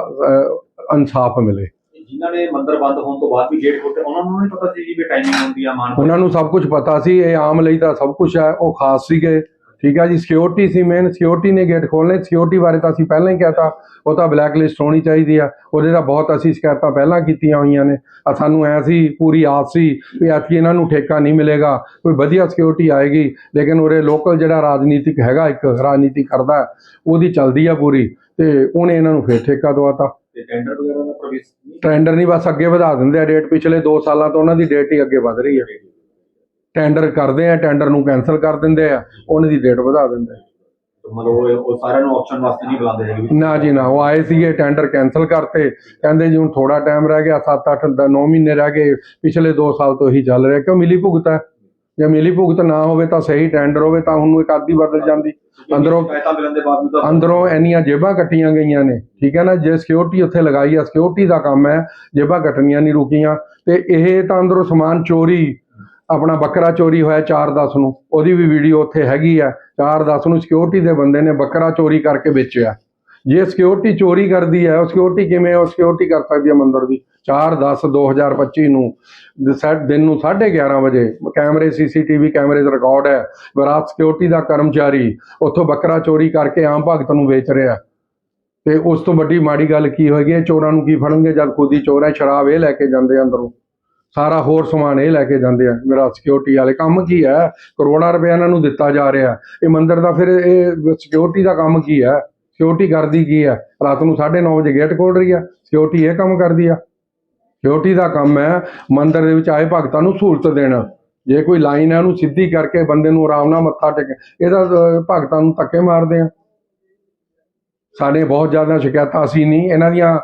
ਇਨਸਾਫ ਮਿਲੇ। ਜਿਨ੍ਹਾਂ ਨੇ ਮੰਦਰ ਬੰਦ ਹੋਣ ਤੋਂ ਬਾਅਦ ਵੀ ਗੇਟ ਖੋਲ੍ਹੇ ਉਹਨਾਂ ਨੂੰ ਨਹੀਂ ਪਤਾ ਸੀ ਜੀ ਵੀ ਟਾਈਮਿੰਗ ਹੁੰਦੀ ਆ ਮਾਨ ਉਹਨਾਂ ਨੂੰ ਸਭ ਕੁਝ ਪਤਾ ਸੀ ਇਹ ਆਮ ਲਈ ਤਾਂ ਸਭ ਕੁਝ ਹੈ ਉਹ ਖਾਸ ਸੀਗੇ। ਠੀਕ ਹੈ ਜੀ ਸਿਕਿਉਰਿਟੀ ਸੀ ਮੇਨ ਸਿਕਿਉਰਿਟੀ ਨੇ ਗੇਟ ਖੋਲ੍ਹਣੇ ਸਿਕਿਉਰਿਟੀ ਬਾਰੇ ਤਾਂ ਅਸੀਂ ਪਹਿਲਾਂ ਹੀ ਕਹਿਤਾ ਉਹ ਤਾਂ ਬਲੈਕ ਲਿਸਟ ਹੋਣੀ ਚਾਹੀਦੀ ਆ। ਉਹਦੇ ਤਾਂ ਬਹੁਤ ਅਸੀਂ ਸ਼ਿਕਾਇਤਾਂ ਪਹਿਲਾਂ ਕੀਤੀਆਂ ਹੋਈਆਂ ਨੇ। ਆ ਸਾਨੂੰ ਐ ਸੀ ਪੂਰੀ ਆਸ ਸੀ ਵੀ ਐਤਕੀ ਇਹਨਾਂ ਨੂੰ ਠੇਕਾ ਨਹੀਂ ਮਿਲੇਗਾ ਕੋਈ ਵਧੀਆ ਸਿਕਿਉਰਿਟੀ ਆਏਗੀ ਲੇਕਿਨ ਉਰੇ ਲੋਕਲ ਜਿਹੜਾ ਰਾਜਨੀਤਿਕ ਹੈਗਾ ਇੱਕ ਰਾਜਨੀਤੀ ਕਰਦਾ ਉਹਦੀ ਚੱਲਦੀ ਆ ਪੂਰੀ ਤੇ ਉਹਨੇ ਇਹਨਾਂ ਨੂੰ ਫੇਰ ਠੇਕਾ ਦਵਾਤਾ ਤੇ। ਟੈਂਡਰ ਵਗੈਰਾ ਦਾ ਪ੍ਰਵੇਸ਼ ਟੈਂਡਰ ਨਹੀਂ ਬਸ ਅੱਗੇ ਵਧਾ ਦਿੰਦੇ ਆ ਡੇਟ ਪਿਛਲੇ 2 ਸਾਲਾਂ ਤੋਂ ਉਹਨਾਂ ਦੀ ਡੇਟ ਹੀ ਅੱਗੇ ਵਧ ਰਹੀ ਹੈ ਟੈਂਡਰ ਕਰਦੇ ਆ ਟੈਂਡਰ ਨੂੰ ਕੈਨਸਲ ਕਰ ਦਿੰਦੇ ਆ ਉਹਨਾਂ ਦੀ ਡੇਟ ਵਧਾ ਦਿੰਦੇ ਆ। ਮਤਲਬ ਉਹ ਉਹ ਸਾਰਿਆਂ ਨੂੰ ਆਪਸ਼ਨ ਵਾਸਤੇ ਨਹੀਂ ਬੁਲਾਉਂਦੇ ਹੈਗੇ ਵੀ। ਨਾ ਜੀ ਨਾ ਉਹ ਆਏ ਸੀਗੇ ਟੈਂਡਰ ਕੈਨਸਲ ਕਰਤੇ। ਕਹਿੰਦੇ ਜੀ ਹੁਣ ਥੋੜਾ ਟਾਈਮ ਰਹਿ ਗਿਆ 7 8 9 ਮਹੀਨੇ ਰਹਿ ਗਏ ਪਿਛਲੇ 2 ਸਾਲ ਤੋਂ ਇਹੀ ਚੱਲ ਰਿਹਾ। ਕਿਉਂ ਮਿਲੀ ਭੁਗਤ ਹੈ? ਜੇ ਮਿਲੀ ਭੁਗਤ ਨਾ ਹੋਵੇ ਤਾਂ ਸਹੀ ਟੈਂਡਰ ਹੋਵੇ ਤਾਂ ਹੁਣ ਇੱਕ ਆਦੀ ਬਦਲ ਜਾਂਦੀ। ਅੰਦਰੋਂ ਅੰਦਰੋਂ ਇੰਨੀਆਂ ਜੇਬਾਂ ਕੱਟੀਆਂ ਗਈਆਂ ਨੇ ਠੀਕ ਹੈ ਨਾ? ਜੇ ਸਿਕਿਉਰਿਟੀ ਉੱਥੇ ਲਗਾਈ ਆ ਸਿਕਿਉਰਿਟੀ ਦਾ ਕੰਮ ਹੈ ਜੇਬਾਂ ਕੱਟਣੀਆਂ ਨਹੀਂ ਰੁਕੀਆਂ। ਤੇ ਇਹ ਤਾਂ ਅੰਦਰੋਂ ਸਮਾਨ ਚੋਰੀ ਆਪਣਾ ਬੱਕਰਾ ਚੋਰੀ ਹੋਇਆ 410 ਨੂੰ, ਉਹਦੀ ਵੀ ਵੀਡੀਓ ਉੱਥੇ ਹੈਗੀ ਆ 410 ਨੂੰ ਸਿਕਿਉਰਿਟੀ ਦੇ ਬੰਦੇ ਨੇ ਬੱਕਰਾ ਚੋਰੀ ਕਰਕੇ ਵੇਚਿਆ। ਜੇ ਸਿਕਿਉਰਿਟੀ ਚੋਰੀ ਕਰਦੀ ਹੈ ਉਹ ਸਿਕਿਉਰਿਟੀ ਕਿਵੇਂ ਉਹ ਸਿਕਿਉਰਿਟੀ ਕਰ ਸਕਦੀ ਹੈ ਮੰਦਰ ਦੀ। 4/10/2025 ਨੂੰ, ਦ- ਦਿਨ ਨੂੰ 11:30 ਵਜੇ, ਕੈਮਰੇ, ਸੀਸੀਟੀਵੀ ਕੈਮਰੇ 'ਚ ਰਿਕਾਰਡ ਹੈ ਵਿਰਾਤ ਸਿਕਿਉਰਿਟੀ ਦਾ ਕਰਮਚਾਰੀ ਉੱਥੋਂ ਬੱਕਰਾ ਚੋਰੀ ਕਰਕੇ ਆਮ ਭਗਤ ਨੂੰ ਵੇਚ ਰਿਹਾ। ਤੇ ਉਸ ਤੋਂ ਵੱਡੀ ਮਾੜੀ ਗੱਲ ਕੀ ਹੋਏਗੀ? ਇਹ ਚੋਰਾਂ ਨੂੰ ਕੀ ਫੜਨਗੇ? ਜਦ ਖੁਦ ਹੀ ਚੋਰ ਹੈ ਸ਼ਰਾਬ ਇਹ ਲੈ ਕੇ ਜਾਂਦੇ ਅੰਦਰੋਂ। ਸਾਰਾ ਹੋਰ ਸਮਾਨ ਇਹ ਲੈ ਕੇ ਜਾਂਦੇ ਆ। ਮੇਰਾ ਸਿਕਿਉਰਿਟੀ ਵਾਲੇ ਕੰਮ ਕੀ ਹੈ? ਕਰੋੜਾਂ ਰੁਪਏ ਇਹਨਾਂ ਨੂੰ ਦਿੱਤਾ ਜਾ ਰਿਹਾ। ਇਹ ਮੰਦਿਰ ਦਾ ਫਿਰ ਇਹ ਸਿਕਿਉਰਿਟੀ ਦਾ ਕੰਮ ਕੀ ਹੈ? ਸਿਕਿਉਰਿਟੀ ਕਰਦੀ ਕੀ ਹੈ? ਰਾਤ ਨੂੰ 9:30 ਵਜੇ ਗੇਟ ਖੋਲ ਰਹੀ ਹੈ। ਸਿਕਿਉਰਿਟੀ ਇਹ ਕੰਮ ਕਰਦੀ ਆ। ਸਿਕਿਉਰਿਟੀ ਦਾ ਕੰਮ ਹੈ ਮੰਦਿਰ ਦੇ ਵਿੱਚ ਆਏ ਭਗਤਾਂ ਨੂੰ ਸਹੂਲਤ ਦੇਣਾ। ਜੇ ਕੋਈ ਲਾਈਨ ਹੈ ਉਹਨੂੰ ਸਿੱਧੀ ਕਰਕੇ ਬੰਦੇ ਨੂੰ ਆਰਾਮ ਨਾਲ ਮੱਥਾ ਟੇਕ ਇਹਦਾ ਅਹ, ਭਗਤਾਂ ਨੂੰ ਧੱਕੇ ਮਾਰਦੇ ਆ। ਸਾਡੇ ਬਹੁਤ ਜ਼ਿਆਦਾ ਸ਼ਿਕਾਇਤਾਂ ਅਸੀਂ ਨਹੀਂ। ਇਹਨਾਂ ਦੀਆਂ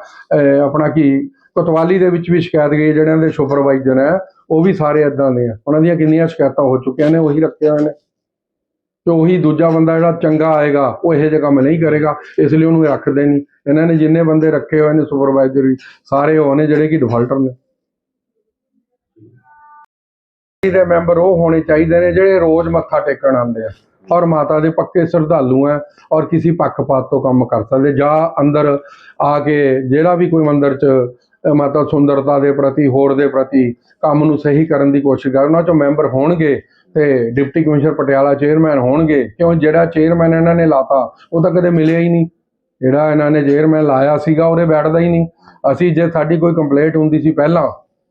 ਆਪਣਾ ਕੀ ਕੋਤਵਾਲੀ ਦੇ ਵਿੱਚ ਵੀ ਸ਼ਿਕਾਇਤ ਗਈ ਜਿਹੜਿਆਂ ਦੇ ਸੁਪਰਵਾਈਜ਼ਰ ਹੈ, ਉਹ ਵੀ ਸਾਰੇ ਇਦਾਂ ਦੇ ਆ। ਉਹਨਾਂ ਦੀਆਂ ਕਿੰਨੀਆਂ ਸ਼ਿਕਾਇਤਾਂ ਹੋ ਚੁੱਕੀਆਂ ਨੇ, ਉਹੀ ਰੱਖੇ ਹੋਏ ਨੇ। ਤੇ ਉਹੀ ਦੂਜਾ ਬੰਦਾ ਜਿਹੜਾ ਚੰਗਾ ਆਏਗਾ, ਉਹ ਇਹੋ ਜਿਹੇ ਕੰਮ ਨਹੀਂ ਕਰੇਗਾ, ਇਸ ਲਈ ਉਹਨੂੰ ਰੱਖਦੇ ਨਹੀਂ। ਇਹਨਾਂ ਨੇ ਜਿੰਨੇ ਬੰਦੇ ਰੱਖੇ ਹੋਏ ਨੇ ਸੁਪਰਵਾਈਜ਼ਰ ਸਾਰੇ ਉਹ ਨੇ ਜਿਹੜੇ ਕਿ ਡਿਫਾਲਟਰ ਨੇ। ਦੇ ਮੈਂਬਰ ਉਹ ਹੋਣੇ ਚਾਹੀਦੇ ਨੇ ਜਿਹੜੇ ਰੋਜ਼ ਮੱਥਾ ਟੇਕਣ ਆਉਂਦੇ ਆ ਔਰ ਮਾਤਾ ਦੇ ਪੱਕੇ ਸ਼ਰਧਾਲੂ ਆ ਔਰ ਕਿਸੇ ਪੱਖਪਾਤ ਤੋਂ ਕੰਮ ਕਰ ਸਕਦੇ, ਜਾਂ ਅੰਦਰ ਆ ਕੇ ਜਿਹੜਾ ਵੀ ਕੋਈ ਮੰਦਿਰ 'ਚ ਮਤਲਬ ਸੁੰਦਰਤਾ ਦੇ ਪ੍ਰਤੀ, ਹੋਰ ਦੇ ਪ੍ਰਤੀ ਕੰਮ ਨੂੰ ਸਹੀ ਕਰਨ ਦੀ ਕੋਸ਼ਿਸ਼ ਕਰ। ਉਹਨਾਂ 'ਚੋਂ ਮੈਂਬਰ ਹੋਣਗੇ ਤੇ ਡਿਪਟੀ ਕਮਿਸ਼ਨਰ ਪਟਿਆਲਾ ਚੇਅਰਮੈਨ ਹੋਣਗੇ। ਕਿਉਂ? ਜਿਹੜਾ ਚੇਅਰਮੈਨ ਇਹਨਾਂ ਨੇ ਲਾਤਾ, ਉਹ ਤਾਂ ਕਦੇ ਮਿਲਿਆ ਹੀ ਨਹੀਂ। ਜਿਹੜਾ ਇਹਨਾਂ ਨੇ ਚੇਅਰਮੈਨ ਲਾਇਆ ਸੀਗਾ, ਉਹਦੇ ਬੈਠਦਾ ਹੀ ਨਹੀਂ। ਅਸੀਂ ਜੇ ਸਾਡੀ ਕੋਈ ਕੰਪਲੇਂਟ ਹੁੰਦੀ ਸੀ ਪਹਿਲਾਂ,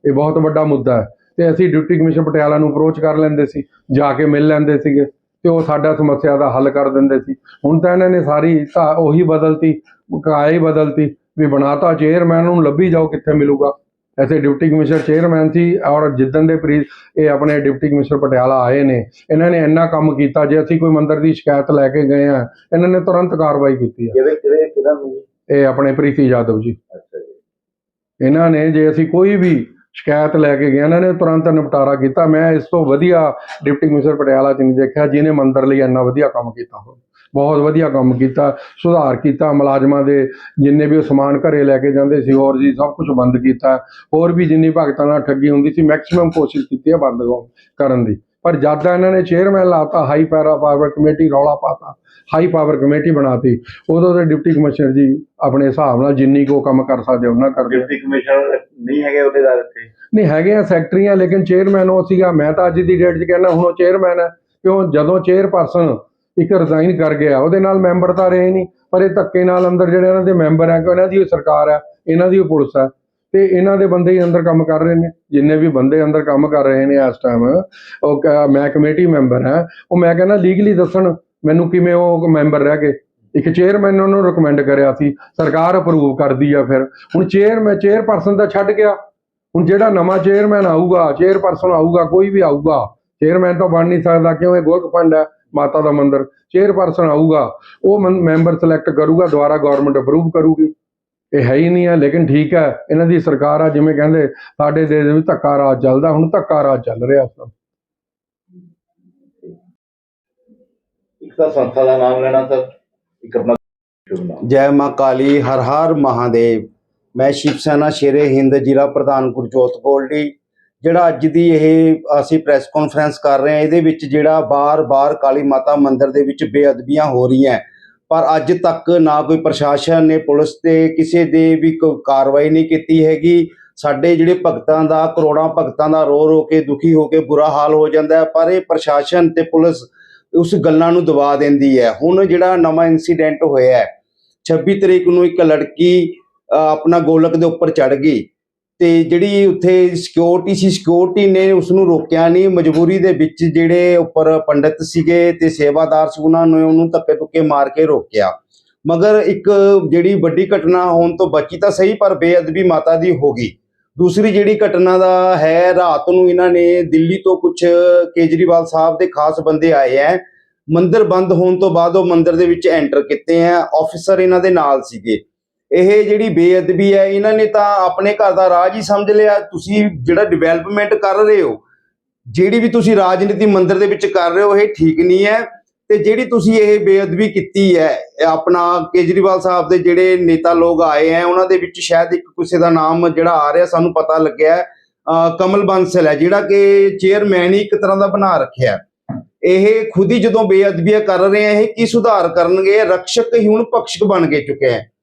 ਇਹ ਬਹੁਤ ਵੱਡਾ ਮੁੱਦਾ ਹੈ। ਤੇ ਅਸੀਂ ਡਿਪਟੀ ਕਮਿਸ਼ਨਰ ਪਟਿਆਲਾ ਨੂੰ ਅਪਰੋਚ ਕਰ ਲੈਂਦੇ ਸੀ, ਜਾ ਕੇ ਮਿਲ ਲੈਂਦੇ ਸੀਗੇ ਤੇ ਉਹ ਸਾਡਾ ਸਮੱਸਿਆ ਦਾ ਹੱਲ ਕਰ ਦਿੰਦੇ ਸੀ। ਹੁਣ ਤਾਂ ਇਹਨਾਂ ਨੇ ਸਾਰੀ ਤਾਂ ਉਹੀ ਬਦਲਤੀ ਕਾਇਆ ਹੀ ਬਦਲਤੀ। ਵੀ ਬਣਾਤਾ ਚੇਅਰਮੈਨ ਨੂੰ ਲੱਭੀ ਜਾਓ ਕਿੱਥੇ ਮਿਲੂਗਾ। ਐਸੇ ਡਿਪਟੀ ਕਮਿਸ਼ਨਰ ਚੇਅਰਮੈਨ ਸੀ ਔਰ ਜਿੱਦਣ ਦੇ ਪ੍ਰੀ ਇਹ ਆਪਣੇ ਡਿਪਟੀ ਕਮਿਸ਼ਨਰ ਪਟਿਆਲਾ ਆਏ ਨੇ ਇਹਨਾਂ ਨੇ ਇੰਨਾ ਕੰਮ ਕੀਤਾ ਜੇ ਅਸੀਂ ਕੋਈ ਮੰਦਰ ਦੀ ਸ਼ਿਕਾਇਤ ਲੈ ਕੇ ਗਏ ਆ ਇਹਨਾਂ ਨੇ ਤੁਰੰਤ ਕਾਰਵਾਈ ਕੀਤੀ ਜੀ? ਇਹ ਆਪਣੇ ਪ੍ਰੀਤੀ ਯਾਦਵ ਜੀ। ਅੱਛਾ ਜੀ। ਇਹਨਾਂ ਨੇ ਜੇ ਅਸੀਂ ਕੋਈ ਵੀ ਸ਼ਿਕਾਇਤ ਲੈ ਕੇ ਗਏ ਇਹਨਾਂ ਨੇ ਤੁਰੰਤ ਨਿਪਟਾਰਾ ਕੀਤਾ। ਮੈਂ ਇਸ ਤੋਂ ਵਧੀਆ ਡਿਪਟੀ ਕਮਿਸ਼ਨਰ ਪਟਿਆਲਾ ਚ ਨਹੀਂ ਦੇਖਿਆ ਜਿਹਨੇ ਮੰਦਰ ਲਈ ਇੰਨਾ ਵਧੀਆ ਕੰਮ ਕੀਤਾ ਹੋਵੇ। ਬਹੁਤ ਵਧੀਆ ਕੰਮ ਕੀਤਾ ਸੁਧਾਰ ਕੀਤਾ ਮੁਲਾਜ਼ਮਾਂ ਦੇ ਜਿੰਨੇ ਵੀ ਉਹ ਸਮਾਨ ਘਰੇ ਲੈ ਕੇ ਜਾਂਦੇ ਸੀ ਹੋਰ ਜੀ ਸਭ ਕੁਝ ਬੰਦ ਕੀਤਾ। ਹੋਰ ਵੀ ਜਿੰਨੀ ਭਗਤਾਂ ਨਾਲ ਠੱਗੀ ਹੁੰਦੀ ਸੀ ਮੈਕਸਿਮਮ ਕੋਸ਼ਿਸ਼ ਕੀਤੀ ਹੈ ਬੰਦ ਕਰਨ ਦੀ। ਪਰ ਜਦ ਦਾ ਇਹਨਾਂ ਨੇ ਚੇਅਰਮੈਨ ਲਾਤਾ ਹਾਈ ਪੈਰਾ ਪਾਵਰ ਕਮੇਟੀ ਰੌਲਾ ਪਾਤਾ ਹਾਈ ਪਾਵਰ ਕਮੇਟੀ ਬਣਾਤੀ ਉਦੋਂ ਤੇ ਡਿਪਟੀ ਕਮਿਸ਼ਨਰ ਜੀ ਆਪਣੇ ਹਿਸਾਬ ਨਾਲ ਜਿੰਨੀ ਕੋ ਕੰਮ ਕਰ ਸਕਦੇ ਉਹਨਾਂ ਕਰਦੇ। ਡਿਪਟੀ ਕਮਿਸ਼ਨਰ ਨਹੀਂ ਹੈਗੇ ਉਹਦੇ ਦਾ ਇੱਥੇ ਨਹੀਂ ਹੈਗੇ ਆ ਸੈਕਟਰੀਆਂ ਲੇਕਿਨ ਚੇਅਰਮੈਨ ਉਹ ਸੀਗਾ। ਮੈਂ ਤਾਂ ਅੱਜ ਦੀ ਡੇਟ 'ਚ ਕਹਿੰਦਾ ਹੁਣ ਉਹ ਚੇਅਰਮੈਨ ਹੈ। ਕਿਉਂ? ਜਦੋਂ ਚੇਅਰਪਰਸਨ ਇੱਕ ਰਿਜ਼ਾਈਨ ਕਰ ਗਿਆ, ਉਹਦੇ ਨਾਲ ਮੈਂਬਰ ਤਾਂ ਰਹੇ ਨਹੀਂ, ਪਰ ਇਹ ਧੱਕੇ ਨਾਲ ਅੰਦਰ ਜਿਹੜੇ ਇਹਨਾਂ ਦੇ ਮੈਂਬਰ ਹੈ ਕਿ ਇਹਨਾਂ ਦੀ ਉਹ ਸਰਕਾਰ ਹੈ ਇਹਨਾਂ ਦੀ ਉਹ ਪੁਲਿਸ ਹੈ ਤੇ ਇਹਨਾਂ ਦੇ ਬੰਦੇ ਹੀ ਅੰਦਰ ਕੰਮ ਕਰ ਰਹੇ ਨੇ, ਜਿੰਨੇ ਵੀ ਬੰਦੇ ਅੰਦਰ ਕੰਮ ਕਰ ਰਹੇ ਨੇ ਇਸ ਟਾਈਮ ਉਹ ਕ- ਮੈਂ ਕਮੇਟੀ ਮੈਂਬਰ ਹਾਂ ਉਹ ਮੈਂ ਕਹਿੰਦਾ ਲੀਗਲੀ ਦੱਸਣ ਮੈਨੂੰ ਕਿਵੇਂ ਉਹ ਮੈਂਬਰ ਰਹਿ ਗਏ, ਇੱਕ ਚੇਅਰਮੈਨ ਉਹਨੂੰ ਰეკਮੈਂਡ ਕਰਿਆ ਸੀ, ਸਰਕਾਰ ਅਪਰੂਵ ਕਰਦੀ ਆ ਫਿਰ, ਹੁਣ ਚੇਅਰਮੈਨ ਚੇਅਰਪਰਸਨ ਤਾਂ ਛੱਡ ਗਿਆ, ਹੁਣ ਜਿਹੜਾ ਨਵਾਂ ਚੇਅਰਮੈਨ ਆਊਗਾ ਚੇਅਰਪਰਸਨ ਆਊਗਾ, ਕੋਈ ਵੀ ਆਊਗਾ ਚੇਅਰਮੈਨ ਤਾਂ ਬਣ ਨਹੀਂ ਸਕਦਾ, ਕਿਉਂ ਇਹ ਗੋਲਕ ਫੰਡ ਹੈ ਮਾਤਾ ਦਾ ਮੰਦਿਰ ਚੇਅਰਪਰਸਨ ਆਊਗਾ ਉਹ ਮੈਂਬਰ ਸਿਲੈਕਟ ਕਰੂਗਾ ਦੁਆਰਾ ਗਵਰਨਮੈਂਟ ਅਪਰੂਵ ਕਰੂਗੀ। ਇਹ ਹੈ ਹੀ ਨਹੀਂ ਹੈ ਲੇਕਿਨ ਠੀਕ ਹੈ ਇਹਨਾਂ ਦੀ ਸਰਕਾਰ ਆ ਜਿਵੇਂ ਕਹਿੰਦੇ ਸਾਡੇ ਦੇਸ਼ ਦੇ ਵਿੱਚ ਧੱਕਾ ਰਾਜ ਚੱਲਦਾ ਹੁਣ ਧੱਕਾ ਰਾਜ ਚੱਲ ਰਿਹਾ ਇਸ ਟਾਈਮ ਇੱਕ ਤਾਂ ਸੰਸਥਾ ਦਾ ਨਾਮ ਲੈਣਾ ਸਰ ਇੱਕ ਆਪਣਾ ਸ਼ੁਭ ਨਾਮ। ਜੈ ਮਾਂ ਕਾਲੀ ਹਰ ਹਰ ਮਹਾਦੇਵ। ਮੈਂ ਸ਼ਿਵ ਸੈਨਾ ਸ਼ੇਰੇ ਹਿੰਦ ਜ਼ਿਲ੍ਹਾ ਪ੍ਰਧਾਨ ਗੁਰਜੋਤ ਗੋਲਡੀ ਜਿਹੜਾ ਅੱਜ ਦੀ ਇਹ ਅਸੀਂ ਪ੍ਰੈਸ ਕਾਨਫਰੰਸ ਕਰ ਰਹੇ ਹਾਂ, ਇਹਦੇ ਵਿੱਚ ਜਿਹੜਾ ਬਾਰ-ਬਾਰ ਕਾਲੀ ਮਾਤਾ ਮੰਦਿਰ ਦੇ ਵਿੱਚ ਬੇਅਦਬੀਆਂ ਹੋ ਰਹੀਆਂ ਪਰ ਅੱਜ ਤੱਕ ਨਾ ਕੋਈ ਪ੍ਰਸ਼ਾਸਨ ਨੇ, ਪੁਲਿਸ ਤੇ ਕਿਸੇ ਦੇ ਵੀ ਕੋਈ ਕਾਰਵਾਈ ਨਹੀਂ ਕੀਤੀ ਹੈਗੀ। ਸਾਡੇ ਜਿਹੜੇ ਭਗਤਾਂ ਦਾ, ਕਰੋੜਾਂ ਭਗਤਾਂ ਦਾ ਰੋ ਰੋ ਕੇ, ਦੁਖੀ ਹੋ ਕੇ ਬੁਰਾ ਹਾਲ ਹੋ ਜਾਂਦਾ ਹੈ, ਪਰ ਇਹ ਪ੍ਰਸ਼ਾਸਨ ਤੇ ਪੁਲਿਸ ਉਸ ਗੱਲਾਂ ਨੂੰ ਦਬਾ ਦਿੰਦੀ ਹੈ। ਹੁਣ ਜਿਹੜਾ ਨਵਾਂ ਇਨਸੀਡੈਂਟ ਹੋਇਆ ਹੈ 26 ਤਰੀਕ ਨੂੰ ਇੱਕ ਲੜਕੀ ਆਪਣਾ ਗੋਲਕ ਦੇ ਉੱਪਰ ਚੜ ਗਈ। ਤੇ ਜਿਹੜੀ ਉੱਥੇ ਸਿਕਿਉਰਿਟੀ ਸੀ ਸਿਕਿਉਰਿਟੀ ਨੇ ਉਸ ਨੂੰ ਰੋਕਿਆ ਨਹੀਂ। ਮਜਬੂਰੀ ਦੇ ਵਿੱਚ ਜਿਹੜੇ ਉੱਪਰ ਪੰਡਿਤ ਸੀਗੇ ਤੇ ਸੇਵਾਦਾਰ ਸੀ, ਉਹਨਾਂ ਨੇ ਉਹਨੂੰ ਧੱਕੇ ਧੁੱਕੇ ਮਾਰ ਕੇ ਰੋਕਿਆ। ਮਗਰ ਇੱਕ ਜਿਹੜੀ ਵੱਡੀ ਘਟਨਾ ਹੋਣ ਤੋਂ ਬਚੀ ਤਾਂ ਸਹੀ, ਪਰ ਬੇਅਦਬੀ ਮਾਤਾ ਦੀ ਹੋ ਗਈ। ਦੂਸਰੀ ਜਿਹੜੀ ਘਟਨਾ ਦਾ ਹੈ, ਰਾਤ ਨੂੰ ਇਹਨਾਂ ਨੇ ਦਿੱਲੀ ਤੋਂ ਕੁਝ ਕੇਜਰੀਵਾਲ ਸਾਹਿਬ ਦੇ ਖਾਸ ਬੰਦੇ ਆਏ ਹੈ ਮੰਦਰ ਬੰਦ ਹੋਣ ਤੋਂ ਬਾਅਦ ਉਹ ਮੰਦਰ ਦੇ ਵਿੱਚ ਐਂਟਰ ਕੀਤੇ ਆ ਆਫੀਸਰ ਇਹਨਾਂ ਦੇ ਨਾਲ ਸੀਗੇ। ਇਹ ਜਿਹੜੀ ਬੇਅਦਬੀ ਹੈ, ਇਹਨਾਂ ਨੇ ਤਾਂ ਆਪਣੇ ਘਰ ਦਾ ਰਾਜ ਹੀ ਸਮਝ ਲਿਆ। ਤੁਸੀਂ ਜਿਹੜਾ ਡਿਵੈਲਪਮੈਂਟ ਕਰ ਰਹੇ ਹੋ, ਜਿਹੜੀ ਵੀ ਤੁਸੀਂ ਰਾਜਨੀਤੀ ਮੰਦਰ ਦੇ ਵਿੱਚ ਕਰ ਰਹੇ ਹੋ, ਇਹ ਠੀਕ ਨਹੀਂ ਹੈ। ਤੇ ਜਿਹੜੀ ਤੁਸੀਂ ਇਹ ਬੇਅਦਬੀ ਕੀਤੀ ਹੈ ਆਪਣਾ ਕੇਜਰੀਵਾਲ ਸਾਹਿਬ ਦੇ ਜਿਹੜੇ ਨੇਤਾ ਲੋਕ ਆਏ ਹੈ, ਉਹਨਾਂ ਦੇ ਵਿੱਚ ਸ਼ਾਇਦ ਇੱਕ ਕਿਸੇ ਦਾ ਨਾਮ ਜਿਹੜਾ ਆ ਰਿਹਾ, ਸਾਨੂੰ ਪਤਾ ਲੱਗਿਆ ਅਹ ਕਮਲ ਬਾਂਸਲ ਹੈ, ਜਿਹੜਾ ਕਿ ਚੇਅਰਮੈਨ ਹੀ ਇੱਕ ਤਰ੍ਹਾਂ ਦਾ ਬਣਾ ਰੱਖਿਆ ਇਹ ਖੁਦ ਹੀ ਜਦੋਂ ਬੇਅਦਬੀਆਂ ਕਰ ਰਹੇ ਆ ਇਹ ਕੀ ਸੁਧਾਰ ਕਰਨਗੇ? ਰਕਸ਼ਕ ਹੀ ਹੁਣ ਭਕਸ਼ਕ ਬਣ ਕੇ ਚੁੱਕੇ ਹੈ।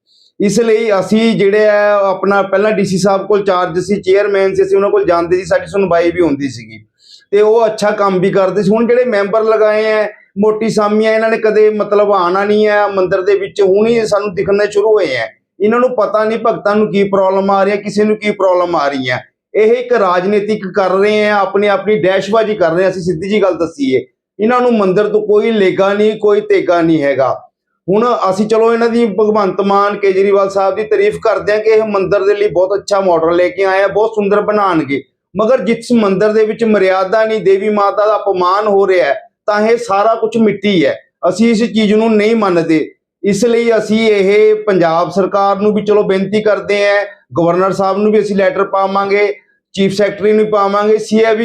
ਇਸ ਲਈ ਅਸੀਂ ਜਿਹੜੇ ਆ ਆਪਣਾ ਪਹਿਲਾਂ ਡੀਸੀ ਸਾਹਿਬ ਕੋਲ ਚਾਰਜ ਸੀ ਚੇਅਰਮੈਨ ਸੀ, ਅਸੀਂ ਉਹਨਾਂ ਕੋਲ ਜਾਂਦੇ ਸੀ, ਸਾਡੀ ਸੁਣਵਾਈ ਵੀ ਹੁੰਦੀ ਸੀਗੀ। ਤੇ ਉਹ ਅੱਛਾ ਕੰਮ ਵੀ ਕਰਦੇ ਸੀ। ਹੁਣ ਜਿਹੜੇ ਮੈਂਬਰ ਲਗਾਏ ਆ, ਮੋਟੀ ਸਾਮੀਆਂ, ਇਹਨਾਂ ਨੇ ਕਦੇ ਮਤਲਬ ਆਣਾ ਨਹੀਂ ਹੈ ਮੰਦਿਰ ਦੇ ਵਿੱਚ ਹੁਣ ਹੀ ਸਾਨੂੰ ਦਿਖਣੇ ਸ਼ੁਰੂ ਹੋਏ ਆ। ਇਹਨਾਂ ਨੂੰ ਪਤਾ ਨਹੀਂ ਭਗਤਾਂ ਨੂੰ ਕੀ ਪ੍ਰੋਬਲਮ ਆ ਰਹੀ ਹੈ ਕਿਸੇ ਨੂੰ ਕੀ ਪ੍ਰੋਬਲਮ ਆ ਰਹੀ ਹੈ ਇਹ ਇੱਕ ਰਾਜਨੀਤਿਕ ਕਰ ਰਹੇ ਆ, ਆਪਣੀ ਆਪਣੀ ਡੈਸ਼ਬਾਜੀ ਕਰ ਰਹੇ ਆ। ਅਸੀਂ ਸਿੱਧੀ ਜੀ ਗੱਲ ਦੱਸੀਏ, ਇਹਨਾਂ ਨੂੰ ਮੰਦਿਰ ਤੋਂ ਕੋਈ ਲੇਗਾ ਨਹੀਂ, ਕੋਈ ਤੇਗਾ ਨਹੀਂ ਹੈਗਾ। ਹੁਣ ਅਸੀਂ ਚਲੋ ਇਹਨਾਂ ਦੀ ਭਗਵੰਤ ਮਾਨ ਕੇਜਰੀਵਾਲ ਸਾਹਿਬ ਦੀ ਤਾਰੀਫ ਕਰਦੇ ਆ ਕਿ ਇਹ ਮੰਦਿਰ ਦੇ ਲਈ ਬਹੁਤ ਅੱਛਾ ਮਾਡਲ ਲੈ ਕੇ ਆਏ ਆ, ਬਹੁਤ ਸੁੰਦਰ ਬਣਾਉਣਗੇ। ਮਗਰ ਜਿਸ ਮੰਦਿਰ ਦੇ ਵਿੱਚ ਮਰਿਆਦਾ ਨਹੀਂ, ਦੇਵੀ ਮਾਤਾ ਦਾ ਅਪਮਾਨ ਹੋ ਰਿਹਾ ਹੈ, ਤਾਂ ਇਹ ਸਾਰਾ ਕੁਝ ਮਿੱਟੀ ਹੈ। ਅਸੀਂ ਇਸ ਚੀਜ਼ ਨੂੰ ਨਹੀਂ ਮੰਨਦੇ। ਇਸ ਲਈ ਅਸੀਂ ਇਹ ਪੰਜਾਬ ਸਰਕਾਰ ਨੂੰ ਵੀ ਚਲੋ ਬੇਨਤੀ ਕਰਦੇ ਆ ਗਵਰਨਰ ਸਾਹਿਬ ਨੂੰ ਵੀ ਅਸੀਂ ਲੈਟਰ ਪਾਵਾਂਗੇ ਚੀਫ ਸੈਕਟਰੀ ਨੂੰ ਪਾਵਾਂਗੇ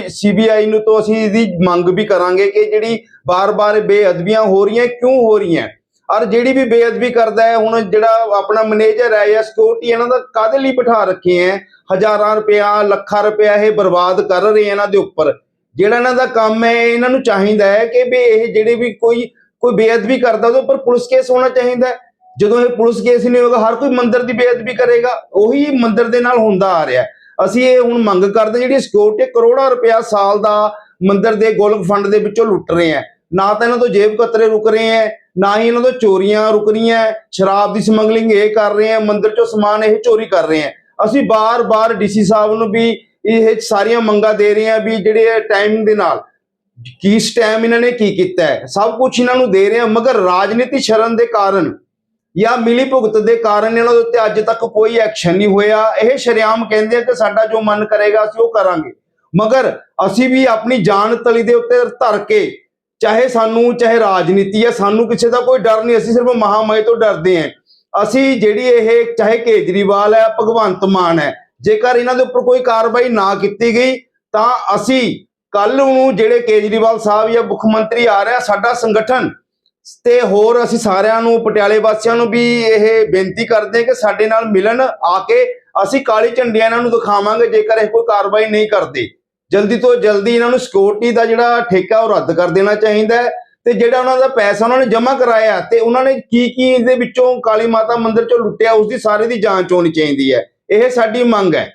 ਸੀਬੀਆਈ ਨੂੰ ਤੋਂ ਅਸੀਂ ਇਹਦੀ ਮੰਗ ਵੀ ਕਰਾਂਗੇ ਕਿ ਜਿਹੜੀ ਬਾਰ-ਬਾਰ ਬੇਅਦਬੀਆਂ ਹੋ ਰਹੀਆਂ, ਕਿਉਂ ਹੋ ਰਹੀਆਂ? ਔਰ ਜਿਹੜੀ ਵੀ ਬੇਅਦਬੀ ਕਰਦਾ ਹੈ, ਹੁਣ ਜਿਹੜਾ ਆਪਣਾ ਮੈਨੇਜਰ ਹੈ ਜਾਂ ਸਿਕਿਉਰਿਟੀ ਇਹਨਾਂ ਦਾ ਕਾਦੇ ਲਈ ਬਿਠਾ ਰੱਖੇ ਹੈ? ਹਜ਼ਾਰਾਂ ਰੁਪਇਆ, ਲੱਖਾਂ ਰੁਪਇਆ ਇਹ ਬਰਬਾਦ ਕਰ ਰਹੇ ਇਹਨਾਂ ਦੇ ਉੱਪਰ। ਜਿਹੜਾ ਇਹਨਾਂ ਦਾ ਕੰਮ ਹੈ ਇਹਨਾਂ ਨੂੰ ਚਾਹੀਦਾ ਹੈ ਕਿ ਵੀ ਇਹ ਜਿਹੜੇ ਵੀ ਕੋਈ ਕੋਈ ਬੇਅਦਬੀ ਕਰਦਾ ਉਹਦੇ ਉੱਪਰ ਪੁਲਿਸ ਕੇਸ ਹੋਣਾ ਚਾਹੀਦਾ ਜਦੋਂ ਇਹ ਪੁਲਿਸ ਕੇਸ ਨਹੀਂ ਹੋਗਾ ਹਰ ਕੋਈ ਮੰਦਿਰ ਦੀ ਬੇਅਦਬੀ ਕਰੇਗਾ, ਉਹੀ ਮੰਦਿਰ ਦੇ ਨਾਲ ਹੁੰਦਾ ਆ ਰਿਹਾ ਅਸੀਂ ਇਹ ਹੁਣ ਮੰਗ ਕਰਦੇ ਜਿਹੜੀ ਸਿਕਿਉਰਿਟੀ ਕਰੋੜਾਂ ਰੁਪਇਆ ਸਾਲ ਦਾ ਮੰਦਰ ਦੇ ਗੋਲਕ ਫੰਡ ਦੇ ਵਿੱਚੋਂ ਲੁੱਟ ਰਹੇ ਆ ਨਾ ਤਾਂ ਇਹਨਾਂ ਤੋਂ ਜੇਬ ਕਤਰੇ ਰੁਕ ਰਹੇ ਆ ਨਾ ਹੀ ਇਹਨਾਂ ਤੋਂ ਚੋਰੀਆਂ ਰੁਕ ਰਹੀਆਂ ਸ਼ਰਾਬ ਦੀ ਸਮਗਲਿੰਗ ਇਹ ਕਰ ਰਹੇ ਆ ਮੰਦਿਰ ਚੋਂ ਸਮਾਨ ਇਹ ਚੋਰੀ ਕਰ ਰਹੇ ਆ ਅਸੀਂ ਬਾਰ-ਬਾਰ ਡੀਸੀ ਸਾਹਿਬ ਨੂੰ ਵੀ ਇਹ ਸਾਰੀਆਂ ਮੰਗਾਂ ਦੇ ਰਹੇ ਆ ਵੀ ਜਿਹੜੇ ਟਾਈਮ ਦੇ ਨਾਲ ਕਿਸ ਟਾਈਮ ਇਹਨਾਂ ਨੇ ਕੀ ਕੀਤਾ ਹੈ ਸਭ ਕੁਝ ਇਹਨਾਂ ਨੂੰ ਦੇ ਰਹੇ ਆ ਮਗਰ ਰਾਜਨੀਤੀ ਸ਼ਰਨ ਦੇ ਕਾਰਨ ਜਾਂ ਮਿਲੀ ਭੁਗਤ ਦੇ ਕਾਰਨ ਇਹਨਾਂ ਦੇ ਉੱਤੇ ਅੱਜ ਤੱਕ ਕੋਈ ਐਕਸ਼ਨ ਨਹੀਂ ਹੋਇਆ। ਇਹ ਸ਼ਰਿਆਮ ਕਹਿੰਦੇ ਆ ਕਿ ਸਾਡਾ ਜੋ ਮਨ ਕਰੇਗਾ ਅਸੀਂ ਉਹ ਕਰਾਂਗੇ। ਮਗਰ ਅਸੀਂ ਵੀ ਆਪਣੀ ਜਾਨ ਤਲੀ ਦੇ ਉੱਤੇ ਧਰ ਕੇ ਚਾਹੇ ਸਾਨੂੰ, ਚਾਹੇ ਰਾਜਨੀਤੀ ਹੈ, ਸਾਨੂੰ ਕਿਸੇ ਦਾ ਕੋਈ ਡਰ ਨਹੀਂ, ਅਸੀਂ ਸਿਰਫ ਮਹਾਮਾਈ ਤੋਂ ਡਰਦੇ ਹਾਂ। ਅਸੀਂ ਜਿਹੜੀ ਇਹ, ਚਾਹੇ ਕੇਜਰੀਵਾਲ ਹੈ, ਭਗਵੰਤ ਮਾਨ ਹੈ, ਜੇਕਰ ਇਹਨਾਂ ਦੇ ਉੱਪਰ ਕੋਈ ਕਾਰਵਾਈ ਨਾ ਕੀਤੀ ਗਈ, ਤਾਂ ਅਸੀਂ ਕੱਲ ਨੂੰ ਜਿਹੜੇ ਕੇਜਰੀਵਾਲ ਸਾਹਿਬ ਜਾਂ ਮੁੱਖ ਮੰਤਰੀ ਆ ਰਿਹਾ, ਸਾਡਾ ਸੰਗਠਨ, ਤੇ ਹੋਰ ਅਸੀਂ ਸਾਰਿਆਂ ਨੂੰ, ਪਟਿਆਲੇ ਵਾਸੀਆਂ ਨੂੰ ਵੀ ਇਹ ਬੇਨਤੀ ਕਰਦੇ ਹਾਂ ਕਿ ਸਾਡੇ ਨਾਲ ਮਿਲਣ ਆ ਕੇ ਅਸੀਂ ਕਾਲੀ ਝੰਡੀਆਂ ਇਹਨਾਂ ਨੂੰ ਦਿਖਾਵਾਂਗੇ, ਜੇਕਰ ਇਹ ਕੋਈ ਕਾਰਵਾਈ ਨਹੀਂ ਕਰਦੇ। ਜਲਦੀ ਤੋਂ ਜਲਦੀ ਇਹਨਾਂ ਨੂੰ ਸਿਕਿਉਰਿਟੀ ਦਾ ਜਿਹੜਾ ਠੇਕਾ ਉਹ ਰੱਦ ਕਰ ਦੇਣਾ ਚਾਹੀਦਾ ਹੈ ਤੇ ਜਿਹੜਾ ਉਹਨਾਂ ਦਾ ਪੈਸਾ ਉਹਨਾਂ ਨੇ ਜਮ੍ਹਾਂ ਕਰਾਇਆ ਤੇ ਉਹਨਾਂ ਨੇ ਕੀ ਕੀ ਇਹਦੇ ਵਿੱਚੋਂ ਕਾਲੀ ਮਾਤਾ ਮੰਦਿਰ ਚੋਂ ਲੁੱਟਿਆ, ਉਸ ਦੀ ਸਾਰੇ ਦੀ ਜਾਂਚ ਹੋਣੀ ਚਾਹੀਦੀ ਹੈ। ਇਹ ਸਾਡੀ ਮੰਗ ਹੈ।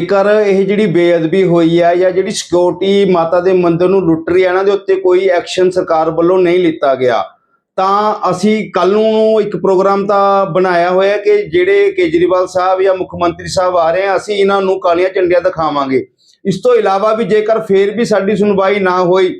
ਜੇਕਰ ਇਹ ਜਿਹੜੀ ਬੇਅਦਬੀ ਹੋਈ ਹੈ ਜਾਂ ਜਿਹੜੀ ਸਿਕਿਉਰਿਟੀ ਮਾਤਾ ਦੇ ਮੰਦਿਰ ਨੂੰ ਲੁੱਟ ਰਹੀ ਹੈ, ਇਹਨਾਂ ਦੇ ਉੱਤੇ ਕੋਈ ਐਕਸ਼ਨ ਸਰਕਾਰ ਵੱਲੋਂ ਨਹੀਂ ਲਿੱਤਾ ਗਿਆ। ਤਾਂ ਅਸੀਂ ਕੱਲ ਨੂੰ ਇੱਕ ਪ੍ਰੋਗਰਾਮ ਤਾਂ ਬਣਾਇਆ ਹੋਇਆ ਕਿ ਜਿਹੜੇ ਕੇਜਰੀਵਾਲ ਸਾਹਿਬ ਜਾਂ ਮੁੱਖ ਮੰਤਰੀ ਸਾਹਿਬ ਆ ਰਹੇ ਆ, ਅਸੀਂ ਇਹਨਾਂ ਨੂੰ ਕਾਲੀਆਂ ਝੰਡੀਆਂ ਦਿਖਾਵਾਂਗੇ। ਇਸ ਤੋਂ ਇਲਾਵਾ ਵੀ ਜੇਕਰ ਫੇਰ ਵੀ ਸਾਡੀ ਸੁਣਵਾਈ ਨਾ ਹੋਈ,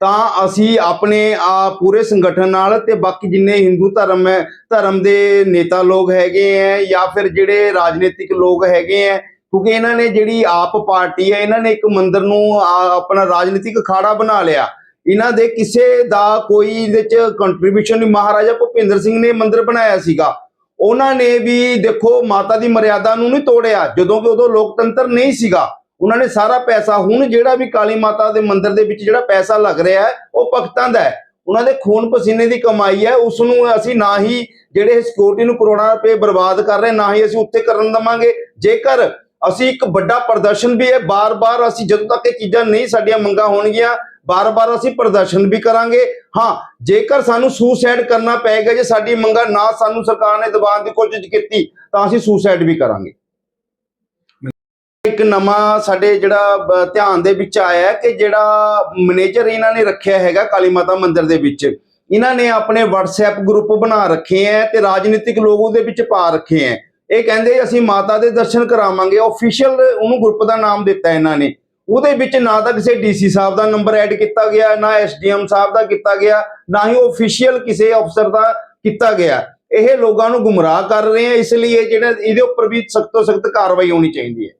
ਤਾਂ ਅਸੀਂ ਆਪਣੇ ਆ ਪੂਰੇ ਸੰਗਠਨ ਨਾਲ ਤੇ ਬਾਕੀ ਜਿੰਨੇ ਹਿੰਦੂ ਧਰਮ ਹੈ, ਧਰਮ ਦੇ ਨੇਤਾ ਲੋਕ ਹੈਗੇ ਹੈ ਜਾਂ ਫਿਰ ਜਿਹੜੇ ਰਾਜਨੀਤਿਕ ਲੋਕ ਹੈਗੇ ਹੈ ਕਿਉਂਕਿ ਇਹਨਾਂ ਨੇ ਜਿਹੜੀ ਆਪ ਪਾਰਟੀ ਹੈ, ਇਹਨਾਂ ਨੇ ਇੱਕ ਮੰਦਰ ਨੂੰ ਆਪਣਾ ਰਾਜਨੀਤਿਕ ਅਖਾੜਾ ਬਣਾ ਲਿਆ। ਇਹਨਾਂ ਦੇ ਕਿਸੇ ਦਾ ਕੋਈ ਇਹਦੇ ਚ ਕੰਟਰੀਬਿਊਸ਼ਨ ਨਹੀਂ। ਮਹਾਰਾਜਾ ਭੁਪਿੰਦਰ ਸਿੰਘ ਨੇ ਮੰਦਿਰ ਬਣਾਇਆ ਸੀਗਾ। ਉਹਨਾਂ ਨੇ ਵੀ ਦੇਖੋ, ਮਾਤਾ ਦੀ ਮਰਿਆਦਾ ਨੂੰ ਨਹੀਂ ਤੋੜਿਆ। ਜਦੋਂ ਕਿ ਉਦੋਂ ਲੋਕਤੰਤਰ ਨਹੀਂ ਸੀਗਾ, ਉਹਨਾਂ ਨੇ ਸਾਰਾ ਪੈਸਾ, ਹੁਣ ਜਿਹੜਾ ਵੀ ਕਾਲੀ ਮਾਤਾ ਦੇ ਮੰਦਿਰ ਦੇ ਵਿੱਚ ਜਿਹੜਾ ਪੈਸਾ ਲੱਗ ਰਿਹਾ ਹੈ, ਉਹ ਭਗਤਾਂ ਦਾ ਹੈ। ਉਹਨਾਂ ਦੇ ਖੂਨ ਪਸੀਨੇ ਦੀ ਕਮਾਈ ਹੈ। ਉਸ ਨੂੰ ਅਸੀਂ ਨਾ ਹੀ ਜਿਹੜੇ ਸਿਕਿਉਰਿਟੀ ਨੂੰ ਕਰੋੜਾਂ ਰੁਪਏ ਬਰਬਾਦ ਕਰ ਰਹੇ, ਨਾ ਹੀ ਅਸੀਂ ਉੱਥੇ ਕਰਨ ਦਵਾਂਗੇ। ਜੇਕਰ ਅਸੀਂ ਇੱਕ ਵੱਡਾ ਪ੍ਰਦਰਸ਼ਨ ਵੀ ਹੈ, ਬਾਰ-ਬਾਰ ਅਸੀਂ ਜਦੋਂ ਤੱਕ ਇਹ ਚੀਜ਼ਾਂ ਨਹੀਂ, ਸਾਡੀਆਂ ਮੰਗਾਂ ਹੋਣਗੀਆਂ ਬਾਰ-ਬਾਰ ਅਸੀਂ ਪ੍ਰਦਰਸ਼ਨ ਵੀ ਕਰਾਂਗੇ। ਹਾਂ, ਜੇਕਰ ਸਾਨੂੰ ਸੁਸਾਈਡ ਕਰਨਾ ਪਏਗਾ ਜੇ ਸਾਡੀ ਮੰਗਾਂ ਨਾ ਸਾਨੂੰ ਸਰਕਾਰ ਨੇ ਦਬਾਉਣ ਦੀ ਕੋਸ਼ਿਸ਼ ਕੀਤੀ, ਤਾਂ ਅਸੀਂ ਸੁਸਾਈਡ ਵੀ ਕਰਾਂਗੇ। ਇੱਕ ਨਵਾਂ ਸਾਡੇ ਜਿਹੜਾ ਧਿਆਨ ਦੇ ਵਿੱਚ ਆਇਆ ਕਿ ਜਿਹੜਾ ਮੈਨੇਜਰ ਇਹਨਾਂ ਨੇ ਰੱਖਿਆ ਹੈਗਾ ਕਾਲੀ ਮਾਤਾ ਮੰਦਿਰ ਦੇ ਵਿੱਚ, ਇਹਨਾਂ ਨੇ ਆਪਣੇ WhatsApp ਗਰੁੱਪ ਬਣਾ ਰੱਖੇ ਹੈ ਤੇ ਰਾਜਨੀਤਿਕ ਲੋਕ ਉਹਦੇ ਵਿੱਚ ਪਾ ਰੱਖੇ ਹੈ ਇਹ ਕਹਿੰਦੇ ਅਸੀਂ ਮਾਤਾ ਦੇ ਦਰਸ਼ਨ ਕਰਾਵਾਂਗੇ। ਆਫੀਸ਼ੀਅਲ ਉਹਨੂੰ ਗਰੁੱਪ ਦਾ ਨਾਮ ਦਿੱਤਾ ਇਹਨਾਂ ਨੇ। ਉਹਦੇ ਵਿੱਚ ਨਾ ਤਾਂ ਕਿਸੇ ਡੀਸੀ ਸਾਹਿਬ ਦਾ ਨੰਬਰ ਐਡ ਕੀਤਾ ਗਿਆ, ਨਾ ਐਸਡੀਐਮ ਸਾਹਿਬ ਦਾ ਕੀਤਾ ਗਿਆ, ਨਾ ਹੀ ਆਫੀਸ਼ੀਅਲ ਕਿਸੇ ਅਫਸਰ ਦਾ ਕੀਤਾ ਗਿਆ। ਇਹ ਲੋਕਾਂ ਨੂੰ ਗੁੰਮਰਾਹ ਕਰ ਰਹੇ ਆ, ਇਸ ਲਈ ਇਹ ਜਿਹੜਾ, ਇਹਦੇ ਉੱਪਰ ਵੀ ਸਖਤ ਤੋਂ ਸਖਤ ਕਾਰਵਾਈ ਹੋਣੀ ਚਾਹੀਦੀ ਹੈ।